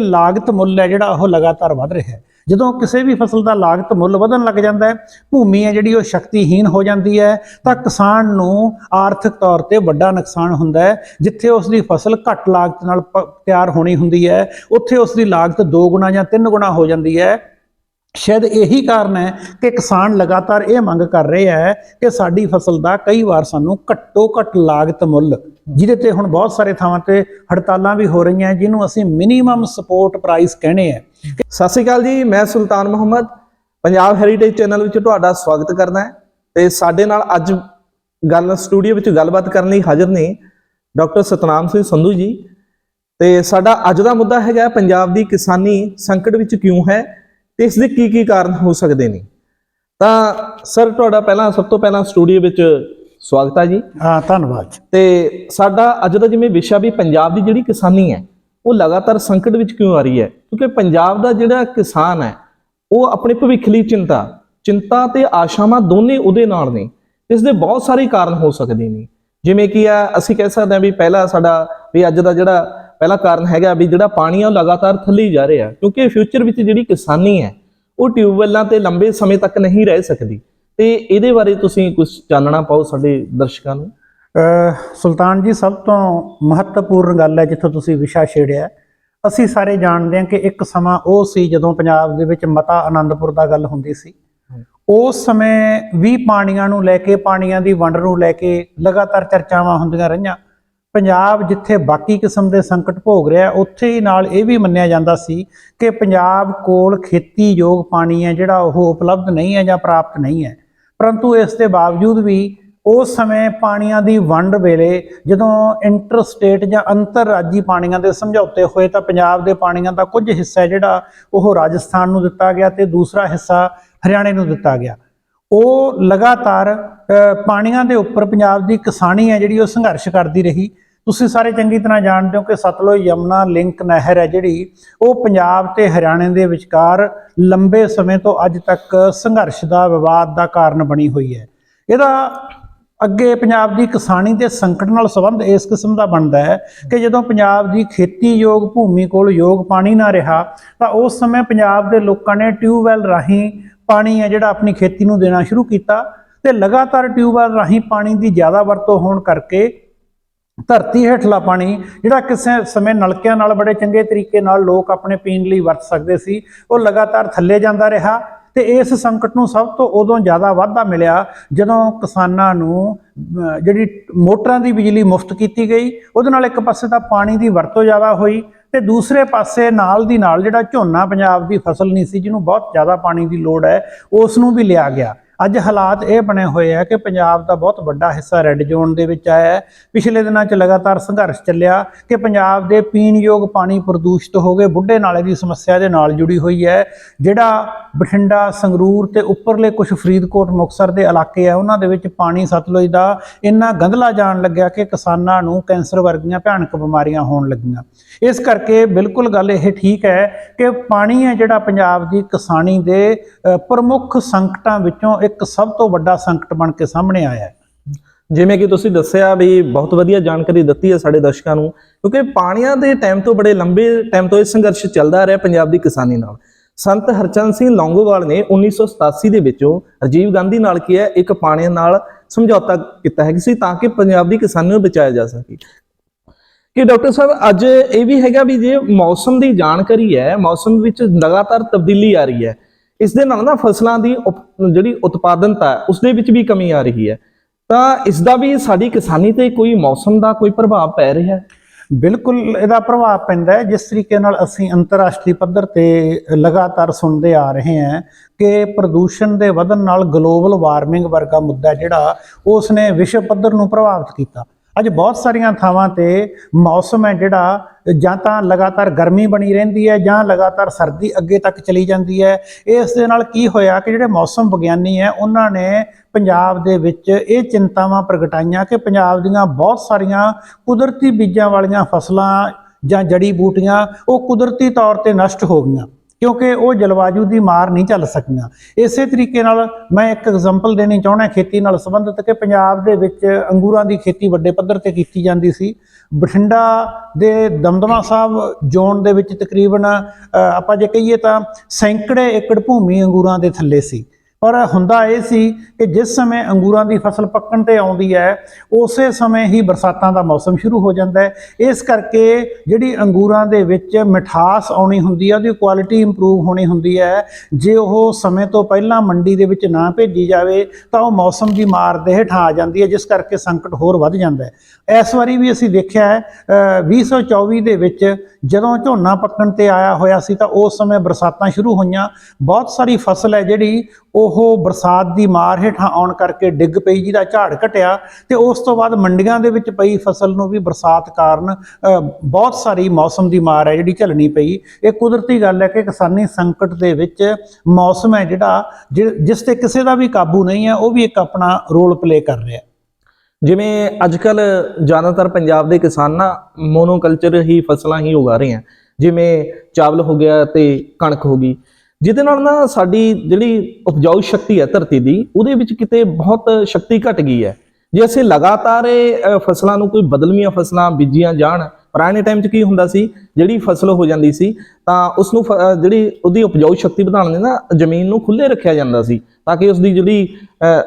ਲਾਗਤ ਮੁੱਲ ਹੈ ਜਿਹੜਾ ਉਹ ਲਗਾਤਾਰ ਵਧ ਰਿਹਾ ਹੈ। ਜਦੋਂ ਕਿਸੇ ਵੀ ਫਸਲ ਦਾ ਲਾਗਤ ਮੁੱਲ ਵਧਣ ਲੱਗ ਜਾਂਦਾ ਹੈ, ਭੂਮੀ ਹੈ ਜਿਹੜੀ ਉਹ ਸ਼ਕਤੀਹੀਨ ਹੋ ਜਾਂਦੀ ਹੈ, ਤਾਂ ਕਿਸਾਨ ਨੂੰ ਆਰਥਿਕ ਤੌਰ ਤੇ ਵੱਡਾ ਨੁਕਸਾਨ ਹੁੰਦਾ ਹੈ, ਜਿੱਥੇ ਉਸ ਦੀ ਫਸਲ ਘੱਟ ਲਾਗਤ ਨਾਲ ਪ- ਤਿਆਰ ਹੋਣੀ ਹੁੰਦੀ ਹੈ, ਉੱਥੇ ਉਸ ਦੀ ਲਾਗਤ 2 ਗੁਣਾ ਜਾਂ 3 ਗੁਣਾ ਹੋ ਜਾਂਦੀ ਹੈ। ਸ਼ਾਇਦ ਇਹੀ ਕਾਰਨ ਹੈ ਕਿ ਕਿਸਾਨ ਲਗਾਤਾਰ ਇਹ ਮੰਗ ਕਰ ਰਹੇ ਹੈ ਕਿ ਸਾਡੀ ਫਸਲ ਦਾ ਕਈ ਵਾਰ ਸਾਨੂੰ ਘੱਟੋ ਘੱਟ ਲਾਗਤ ਮੁੱਲ, ਜਿਹਦੇ ਤੇ ਹੁਣ ਬਹੁਤ ਸਾਰੇ ਥਾਵਾਂ ਤੇ ਹੜਤਾਲਾਂ ਵੀ ਹੋ ਰਹੀਆਂ, ਜਿਹਨੂੰ ਅਸੀਂ ਮਿਨੀਮਮ ਸਪੋਰਟ ਪ੍ਰਾਈਸ ਕਹਿੰਦੇ ਆ ਸਤਿ ਸ਼੍ਰੀ ਅਕਾਲ ਜੀ, ਮੈਂ ਸੁਲਤਾਨ ਮੁਹੰਮਦ, ਪੰਜਾਬ ਹੈਰੀਟੇਜ ਚੈਨਲ ਵਿੱਚ ਤੁਹਾਡਾ ਸਵਾਗਤ ਕਰਦਾ ਹੈ। ਤੇ ਸਾਡੇ ਨਾਲ ਅੱਜ ਗੱਲ ਸਟੂਡੀਓ ਵਿੱਚ ਗੱਲਬਾਤ ਕਰਨ ਲਈ ਹਾਜ਼ਰ ਨੇ ਡਾਕਟਰ ਸਤਨਾਮ ਸਿੰਘ ਸੰਧੂ ਜੀ। ਤੇ ਸਾਡਾ ਅੱਜ ਦਾ ਮੁੱਦਾ ਹੈਗਾ ਪੰਜਾਬ ਦੀ ਕਿਸਾਨੀ ਸੰਕਟ ਵਿੱਚ ਕਿਉਂ ਹੈ ਤੇ ਇਸ ਦੇ ਕੀ ਕੀ ਕਾਰਨ ਹੋ ਸਕਦੇ ਨੇ? ਤਾਂ ਸਰ ਤੁਹਾਡਾ ਪਹਿਲਾਂ ਸਭ ਤੋਂ ਪਹਿਲਾਂ ਸਟੂਡੀਓ ਵਿੱਚ ਸਵਾਗਤ ਹੈ ਜੀ। ਹਾਂ ਧੰਨਵਾਦ। ਤੇ ਸਾਡਾ ਅੱਜ ਦਾ ਜਿਵੇਂ ਵਿਸ਼ਾ ਵੀ ਪੰਜਾਬ ਦੀ ਜਿਹੜੀ ਕਿਸਾਨੀ ਹੈ ਉਹ ਲਗਾਤਾਰ ਸੰਕਟ ਵਿੱਚ ਕਿਉਂ ਆ ਰਹੀ ਹੈ? ਕਿਉਂਕਿ ਪੰਜਾਬ ਦਾ ਜਿਹੜਾ ਕਿਸਾਨ ਹੈ ਉਹ ਆਪਣੇ ਭਵਿੱਖ ਲਈ ਚਿੰਤਾ ਚਿੰਤਾ ਤੇ ਆਸ਼ਾਵਾਂ ਦੋਨੇ ਉਹਦੇ ਨਾਲ ਨੇ। ਇਸ ਦੇ ਬਹੁਤ ਸਾਰੇ ਕਾਰਨ ਹੋ ਸਕਦੇ ਨੇ। ਜਿਵੇਂ ਕਿ ਆ ਅਸੀਂ ਕਹਿ ਸਕਦੇ ਹਾਂ ਵੀ ਪਹਿਲਾ ਸਾਡਾ ਵੀ ਅੱਜ ਦਾ ਜਿਹੜਾ ਪਹਿਲਾ ਕਾਰਨ ਹੈਗਾ ਵੀ ਜਿਹੜਾ ਪਾਣੀ ਆ ਉਹ ਲਗਾਤਾਰ ਥੱਲੇ ਜਾ ਰਿਹਾ, ਕਿਉਂਕਿ ਫਿਊਚਰ ਵਿੱਚ ਜਿਹੜੀ ਕਿਸਾਨੀ ਹੈ, ਉਹ ਟਿਊਬਵੈੱਲਾਂ ਤੇ ਲੰਬੇ ਸਮੇਂ ਤੱਕ ਨਹੀਂ ਰਹਿ ਸਕਦੀ। ਤੇ ਇਹਦੇ ਬਾਰੇ ਤੁਸੀਂ ਕੁਝ ਚਾਨਣਾ ਪਾਓ ਸਾਡੇ ਦਰਸ਼ਕਾਂ ਨੂੰ। ਸੁਲਤਾਨ ਜੀ, ਸਭ ਤੋਂ ਮਹੱਤਵਪੂਰਨ ਗੱਲ ਹੈ ਜਿੱਥੋਂ ਤੁਸੀਂ ਵਿਸ਼ਾ ਛੇੜਿਆ, ਅਸੀਂ ਸਾਰੇ ਜਾਣਦੇ ਹਾਂ ਕਿ ਇੱਕ ਸਮਾਂ ਉਹ ਸੀ ਜਦੋਂ ਪੰਜਾਬ ਦੇ ਵਿੱਚ ਮਤਾ ਆਨੰਦਪੁਰ ਦਾ ਗੱਲ ਹੁੰਦੀ ਸੀ। ਉਸ ਸਮੇਂ ਵੀ ਪਾਣੀਆਂ ਨੂੰ ਲੈ ਕੇ, ਪਾਣੀਆਂ ਦੀ ਵੰਡ ਨੂੰ ਲੈ ਕੇ ਲਗਾਤਾਰ ਚਰਚਾਵਾਂ ਹੁੰਦੀਆਂ ਰਹੀਆਂ। ਪੰਜਾਬ ਜਿੱਥੇ ਬਾਕੀ ਕਿਸਮ ਦੇ ਸੰਕਟ ਭੋਗ ਰਿਹਾ ਉੱਥੇ ਹੀ ਨਾਲ ਇਹ ਵੀ ਮੰਨਿਆ ਜਾਂਦਾ ਸੀ ਕਿ ਪੰਜਾਬ ਕੋਲ ਖੇਤੀਯੋਗ ਪਾਣੀ ਹੈ, ਜਿਹੜਾ ਉਹ ਉਪਲਬਧ ਨਹੀਂ ਹੈ ਜਾਂ ਪ੍ਰਾਪਤ ਨਹੀਂ ਹੈ। ਪਰੰਤੂ ਇਸ ਦੇ ਬਾਵਜੂਦ ਵੀ ਉਸ ਸਮੇਂ ਪਾਣੀਆਂ ਦੀ ਵੰਡ ਵੇਲੇ ਜਦੋਂ ਇੰਟਰ ਸਟੇਟ ਜਾਂ ਅੰਤਰਰਾਜੀ ਪਾਣੀਆਂ ਦੇ ਸਮਝੌਤੇ ਹੋਏ ਤਾਂ ਪੰਜਾਬ ਦੇ ਪਾਣੀਆਂ ਦਾ ਕੁਝ ਹਿੱਸਾ ਹੈ ਜਿਹੜਾ ਉਹ ਰਾਜਸਥਾਨ ਨੂੰ ਦਿੱਤਾ ਗਿਆ ਤੇ ਦੂਸਰਾ ਹਿੱਸਾ ਹਰਿਆਣੇ ਨੂੰ ਦਿੱਤਾ ਗਿਆ। ਉਹ ਲਗਾਤਾਰ ਪਾਣੀਆਂ ਦੇ ਉੱਪਰ ਪੰਜਾਬ ਦੀ ਕਿਸਾਨੀ ਹੈ ਜਿਹੜੀ ਉਹ ਸੰਘਰਸ਼ ਕਰਦੀ ਰਹੀ। ਤੁਸੀਂ ਸਾਰੇ ਚੰਗੀ ਤਰ੍ਹਾਂ ਜਾਣਦੇ ਹੋ ਕਿ ਸਤਲੁਜ ਯਮਨਾ ਲਿੰਕ ਨਹਿਰ ਹੈ ਜਿਹੜੀ ਉਹ ਪੰਜਾਬ ਤੇ ਹਰਿਆਣੇ ਦੇ ਵਿਚਕਾਰ ਲੰਬੇ ਸਮੇਂ ਤੋਂ ਅੱਜ ਤੱਕ ਸੰਘਰਸ਼ ਦਾ ਵਿਵਾਦ ਦਾ ਕਾਰਨ ਬਣੀ ਹੋਈ ਹੈ। ਇਹਦਾ ਅੱਗੇ ਪੰਜਾਬ ਦੀ ਕਿਸਾਨੀ ਦੇ ਸੰਕਟ ਨਾਲ ਸੰਬੰਧ ਇਸ ਕਿਸਮ ਦਾ ਬਣਦਾ ਹੈ ਕਿ ਜਦੋਂ ਪੰਜਾਬ ਦੀ ਖੇਤੀਯੋਗ ਭੂਮੀ ਕੋਲ ਯੋਗ ਪਾਣੀ ਨਾ ਰਿਹਾ, ਤਾਂ ਉਸ ਸਮੇਂ ਪੰਜਾਬ ਦੇ ਲੋਕਾਂ ਨੇ ਟਿਊਬਵੈਲ ਰਾਹੀਂ ਪਾਣੀ ਹੈ ਜਿਹੜਾ ਆਪਣੀ ਖੇਤੀ ਨੂੰ ਦੇਣਾ ਸ਼ੁਰੂ ਕੀਤਾ ਤੇ ਲਗਾਤਾਰ ਟਿਊਬਵੈਲ ਰਾਹੀਂ ਪਾਣੀ ਦੀ ਜ਼ਿਆਦਾ ਵਰਤੋਂ ਹੋਣ ਕਰਕੇ ਧਰਤੀ ਹੇਠਲਾ ਪਾਣੀ, ਜਿਹੜਾ ਕਿਸੇ ਸਮੇਂ ਨਲਕਿਆਂ ਨਾਲ ਬੜੇ ਚੰਗੇ ਤਰੀਕੇ ਨਾਲ ਲੋਕ ਆਪਣੇ ਪੀਣ ਲਈ ਵਰਤ ਸਕਦੇ ਸੀ, ਉਹ ਲਗਾਤਾਰ ਥੱਲੇ ਜਾਂਦਾ ਰਿਹਾ ਤੇ ਇਸ ਸੰਕਟ ਨੂੰ ਸਭ ਤੋਂ ਉਦੋਂ ਜ਼ਿਆਦਾ ਵਾਧਾ ਮਿਲਿਆ ਜਦੋਂ ਕਿਸਾਨਾਂ ਨੂੰ ਜਿਹੜੀ ਮੋਟਰਾਂ ਦੀ ਬਿਜਲੀ ਮੁਫਤ ਕੀਤੀ ਗਈ, ਉਹਦੇ ਨਾਲ ਇੱਕ ਪਾਸੇ ਤਾਂ ਪਾਣੀ ਦੀ ਵਰਤੋਂ ਜ਼ਿਆਦਾ ਹੋਈ ਤੇ ਦੂਸਰੇ ਪਾਸੇ ਨਾਲ ਦੀ ਨਾਲ ਜਿਹੜਾ ਝੋਨਾ ਪੰਜਾਬ ਦੀ ਫਸਲ ਨਹੀਂ ਸੀ, ਜਿਹਨੂੰ ਬਹੁਤ ਜ਼ਿਆਦਾ ਪਾਣੀ ਦੀ ਲੋੜ ਹੈ, ਉਸ ਨੂੰ ਵੀ ਲਿਆ ਗਿਆ। ਅੱਜ ਹਾਲਾਤ ਇਹ ਬਣੇ ਹੋਏ ਆ ਕਿ ਪੰਜਾਬ ਦਾ ਬਹੁਤ ਵੱਡਾ ਹਿੱਸਾ ਰੈੱਡ ਜ਼ੋਨ ਦੇ ਵਿੱਚ ਆਇਆ ਹੈ। ਪਿਛਲੇ ਦਿਨਾਂ 'ਚ ਲਗਾਤਾਰ ਸੰਘਰਸ਼ ਚੱਲਿਆ ਕਿ ਪੰਜਾਬ ਦੇ ਪੀਣਯੋਗ ਪਾਣੀ ਪ੍ਰਦੂਸ਼ਿਤ ਹੋ ਗਏ। ਬੁੱਢੇ ਨਾਲੇ ਦੀ ਸਮੱਸਿਆ ਦੇ ਨਾਲ ਜੁੜੀ ਹੋਈ ਹੈ। ਜਿਹੜਾ ਬਠਿੰਡਾ, ਸੰਗਰੂਰ ਤੇ ਉੱਪਰਲੇ ਕੁਝ ਫਰੀਦਕੋਟ ਮੁਕਸਰ ਦੇ ਇਲਾਕੇ ਆ, ਉਹਨਾਂ ਦੇ ਵਿੱਚ ਪਾਣੀ ਸਤਲੁਜ ਦਾ ਇੰਨਾ ਗੰਧਲਾ ਜਾਣ ਲੱਗਿਆ ਕਿ ਕਿਸਾਨਾਂ ਨੂੰ ਕੈਂਸਰ ਵਰਗੀਆਂ ਭਿਆਨਕ ਬਿਮਾਰੀਆਂ ਹੋਣ ਲੱਗੀਆਂ। ਇਸ ਕਰਕੇ ਬਿਲਕੁਲ ਗੱਲ ਇਹ ਠੀਕ ਹੈ ਕਿ ਪਾਣੀ ਹੈ ਜਿਹੜਾ ਪੰਜਾਬ ਦੀ ਕਿਸਾਨੀ ਦੇ ਪ੍ਰਮੁੱਖ ਸੰਕਟਾਂ ਵਿੱਚੋਂ ਇੱਕ ਸਭ ਤੋਂ ਵੱਡਾ ਸੰਕਟ ਬਣ ਕੇ ਸਾਹਮਣੇ ਆਇਆ ਹੈ। ਜਿਵੇਂ ਕਿ ਤੁਸੀਂ ਦੱਸਿਆ ਵੀ ਬਹੁਤ ਵਧੀਆ ਜਾਣਕਾਰੀ ਦਿੱਤੀ ਹੈ ਸਾਡੇ ਦਰਸ਼ਕਾਂ ਨੂੰ, ਕਿਉਂਕਿ ਪਾਣੀਆਂ ਦੇ ਟਾਈਮ ਤੋਂ ਬੜੇ ਲੰਬੇ ਟਾਈਮ ਤੋਂ ਇਹ ਸੰਘਰਸ਼ ਚੱਲਦਾ ਰਿਹਾ ਪੰਜਾਬ ਦੀ ਕਿਸਾਨੀ ਨਾਲ। ਸੰਤ ਹਰਚੰਦ ਸਿੰਘ ਲੌਂਗੋਵਾਲ ਨੇ 1987 ਦੇ ਵਿੱਚੋਂ ਰਾਜੀਵ ਗਾਂਧੀ ਨਾਲ ਕੀ ਹੈ, ਇੱਕ ਪਾਣੀਆਂ ਨਾਲ ਸਮਝੌਤਾ ਕੀਤਾ ਹੈ ਸੀ ਤਾਂ ਕਿ ਪੰਜਾਬ ਦੀ ਕਿਸਾਨੀ ਨੂੰ ਬਚਾਇਆ ਜਾ ਸਕੇ। ਕਿ ਡਾਕਟਰ ਸਾਹਿਬ, ਅੱਜ ਇਹ ਵੀ ਹੈਗਾ ਵੀ ਜੇ ਮੌਸਮ ਦੀ ਜਾਣਕਾਰੀ ਹੈ, ਮੌਸਮ ਵਿੱਚ ਲਗਾਤਾਰ ਤਬਦੀਲੀ ਆ ਰਹੀ ਹੈ ਇਸ ਦੇ ਨਾਲ ਨਾ ਫਸਲਾਂ ਦੀ ਉਪ- ਜਿਹੜੀ ਉਤਪਾਦਨਤਾ ਹੈ ਉਸ ਦੇ ਵਿੱਚ ਵੀ ਕਮੀ ਆ ਰਹੀ ਹੈ। ਤਾਂ ਇਸ ਦਾ ਵੀ ਸਾਡੀ ਕਿਸਾਨੀ ਤੇ ਕੋਈ ਮੌਸਮ ਦਾ ਕੋਈ ਪ੍ਰਭਾਵ ਪੈ ਰਿਹਾ ਹੈ? ਬਿਲਕੁਲ ਇਹਦਾ ਪ੍ਰਭਾਵ ਪੈਂਦਾ ਹੈ। ਜਿਸ ਤਰੀਕੇ ਨਾਲ ਅਸੀਂ ਅੰਤਰਰਾਸ਼ਟਰੀ ਪੱਧਰ ਤੇ ਲਗਾਤਾਰ ਸੁਣਦੇ ਆ ਰਹੇ ਹਾਂ ਕਿ ਪ੍ਰਦੂਸ਼ਣ ਦੇ ਵਧਣ ਨਾਲ ਗਲੋਬਲ ਵਾਰਮਿੰਗ ਵਰਗਾ ਮੁੱਦਾ ਜਿਹੜਾ ਉਸ ਨੇ ਵਿਸ਼ਵ ਪੱਧਰ ਨੂੰ ਪ੍ਰਭਾਵਿਤ ਕੀਤਾ। ਅੱਜ ਬਹੁਤ ਸਾਰੀਆਂ ਥਾਵਾਂ ਤੇ ਮੌਸਮ ਹੈ ਜਿਹੜਾ ਜਾਂ ਤਾਂ ਲਗਾਤਾਰ ਗਰਮੀ ਬਣੀ ਰਹਿੰਦੀ ਹੈ ਜਾਂ ਲਗਾਤਾਰ ਸਰਦੀ ਅੱਗੇ ਤੱਕ ਚਲੀ ਜਾਂਦੀ ਹੈ। ਇਸ ਦੇ ਨਾਲ ਕੀ ਹੋਇਆ ਕਿ ਜਿਹੜੇ ਮੌਸਮ ਵਿਗਿਆਨੀ ਹੈ, ਉਹਨਾਂ ਨੇ ਪੰਜਾਬ ਦੇ ਵਿੱਚ ਇਹ ਚਿੰਤਾਵਾਂ ਪ੍ਰਗਟਾਈਆਂ ਕਿ ਪੰਜਾਬ ਦੀਆਂ ਬਹੁਤ ਸਾਰੀਆਂ ਕੁਦਰਤੀ ਬੀਜਾਂ ਵਾਲੀਆਂ ਫਸਲਾਂ ਜਾਂ ਜੜੀ ਬੂਟੀਆਂ ਉਹ ਕੁਦਰਤੀ ਤੌਰ ਤੇ ਨਸ਼ਟ ਹੋ ਗਈਆਂ। ਕਿਉਂਕਿ ਉਹ ਜਲਵਾਯੂ ਦੀ ਮਾਰ ਨਹੀਂ ਚੱਲ ਸਕਦੀਆਂ ਇਸੇ ਤਰੀਕੇ ਨਾਲ ਮੈਂ ਇੱਕ ਐਗਜ਼ਾਮਪਲ ਦੇਣੀ ਚਾਹੁੰਦਾ ਖੇਤੀ ਨਾਲ ਸੰਬੰਧਿਤ ਕਿ ਪੰਜਾਬ ਦੇ ਵਿੱਚ ਅੰਗੂਰਾਂ ਦੀ ਖੇਤੀ ਵੱਡੇ ਪੱਧਰ ਤੇ ਕੀਤੀ ਜਾਂਦੀ ਸੀ। ਬਠਿੰਡਾ ਦੇ ਦਮਦਮਾ ਸਾਹਿਬ ਜ਼ੋਨ ਦੇ ਵਿੱਚ ਤਕਰੀਬਨ ਆਪਾਂ ਜੇ ਕਹੀਏ ਤਾਂ ਸੈਂਕੜੇ ਏਕੜ ਭੂਮੀ ਅੰਗੂਰਾਂ ਦੇ ਥੱਲੇ ਸੀ। ਪਰ ਹੁੰਦਾ ਇਹ ਸੀ ਕਿ ਜਿਸ ਸਮੇਂ ਅੰਗੂਰਾਂ ਦੀ ਫਸਲ ਪੱਕਣ ਤੇ ਆਉਂਦੀ ਹੈ ਉਸੇ ਸਮੇਂ ਹੀ ਬਰਸਾਤਾਂ ਦਾ ਮੌਸਮ ਸ਼ੁਰੂ ਹੋ ਜਾਂਦਾ ਹੈ। ਇਸ ਕਰਕੇ ਜਿਹੜੀ ਅੰਗੂਰਾਂ ਦੇ ਵਿੱਚ ਮਿਠਾਸ ਆਉਣੀ ਹੁੰਦੀ ਹੈ ਉਹਦੀ ਕੁਆਲਿਟੀ ਇੰਪਰੂਵ ਹੋਣੀ ਹੁੰਦੀ ਹੈ। ਜੇ ਉਹ ਸਮੇਂ ਤੋਂ ਪਹਿਲਾਂ ਮੰਡੀ ਦੇ ਵਿੱਚ ਨਾ ਭੇਜੀ ਜਾਵੇ ਤਾਂ ਉਹ ਮੌਸਮ ਦੀ ਮਾਰ ਦੇ ਹੇਠਾਂ ਆ ਜਾਂਦੀ ਹੈ ਜਿਸ ਕਰਕੇ ਸੰਕਟ ਹੋਰ ਵੱਧ ਜਾਂਦਾ ਹੈ। ਇਸ ਵਾਰੀ ਵੀ ਅਸੀਂ ਦੇਖਿਆ ਹੈ ਅ, 2024 ਦੇ ਵਿੱਚ ਜਦੋਂ ਝੋਨਾ ਪੱਕਣ ਤੇ ਆਇਆ ਹੋਇਆ ਸੀ ਤਾਂ ਉਸ ਸਮੇਂ ਬਰਸਾਤਾਂ ਸ਼ੁਰੂ ਹੋਈਆਂ। ਬਹੁਤ ਸਾਰੀ ਫਸਲ ਹੈ ਜਿਹੜੀ ਉਹ ਉਹ ਬਰਸਾਤ ਦੀ ਮਾਰ ਹੇਠਾਂ ਆਉਣ ਕਰਕੇ ਡਿੱਗ ਪਈ, ਜਿਹਦਾ ਝਾੜ ਘਟਿਆ ਤੇ ਉਸ ਤੋਂ ਬਾਅਦ ਮੰਡੀਆਂ ਦੇ ਵਿੱਚ ਪਈ ਫਸਲ ਨੂੰ ਵੀ ਬਰਸਾਤ ਕਾਰਨ ਬਹੁਤ ਸਾਰੀ ਮੌਸਮ ਦੀ ਮਾਰ ਹੈ ਜਿਹੜੀ ਝੱਲਣੀ ਪਈ। ਇਹ ਕੁਦਰਤੀ ਗੱਲ ਹੈ ਕਿ ਕਿਸਾਨੀ ਸੰਕਟ ਦੇ ਵਿੱਚ ਮੌਸਮ ਹੈ ਜਿਹੜਾ, ਜਿ- ਜਿਸ ਤੇ ਕਿਸੇ ਦਾ ਵੀ ਕਾਬੂ ਨਹੀਂ ਹੈ, ਉਹ ਵੀ ਇੱਕ ਆਪਣਾ ਰੋਲ ਪਲੇ ਕਰ ਰਿਹਾ। ਜਿਵੇਂ ਅੱਜ ਕੱਲ ਜ਼ਿਆਦਾਤਰ ਪੰਜਾਬ ਦੇ ਕਿਸਾਨ ਨਾ ਮੋਨੋਕਲਚਰ ਹੀ ਫਸਲਾਂ ਹੀ ਉਗਾ ਰਹੇ ਆ। ਜਿਵੇਂ ਚਾਵਲ ਹੋ ਗਿਆ ਤੇ ਕਣਕ ਹੋ ਗਈ। ਜਿਹਦੇ ਨਾਲ ਨਾ ਸਾਡੀ ਜਿਹੜੀ ਉਪਜਾਊ ਸ਼ਕਤੀ ਹੈ ਧਰਤੀ ਦੀ, ਉਹਦੇ ਵਿੱਚ ਕਿਤੇ ਬਹੁਤ ਸ਼ਕਤੀ ਘਟ ਗਈ ਹੈ। ਜੇ ਅਸੀਂ ਲਗਾਤਾਰ ਇਹ ਫਸਲਾਂ ਨੂੰ ਕੋਈ ਬਦਲਵੀਆਂ ਫਸਲਾਂ ਬੀਜੀਆਂ ਜਾਣ ਪੁਰਾਣੇ ਟਾਈਮ 'ਚ ਕੀ ਹੁੰਦਾ ਸੀ, ਜਿਹੜੀ ਫਸਲ ਹੋ ਜਾਂਦੀ ਸੀ, ਤਾਂ ਉਸ ਨੂੰ ਫ- ਜਿਹੜੀ ਉਹਦੀ ਉਪਜਾਊ ਸ਼ਕਤੀ ਵਧਾਉਣ ਲਈ ਨਾ ਜ਼ਮੀਨ ਨੂੰ ਖੁੱਲੇ ਰੱਖਿਆ ਜਾਂਦਾ ਸੀ, ਤਾਂ ਕਿ ਉਸ ਦੀ ਜਿਹੜੀ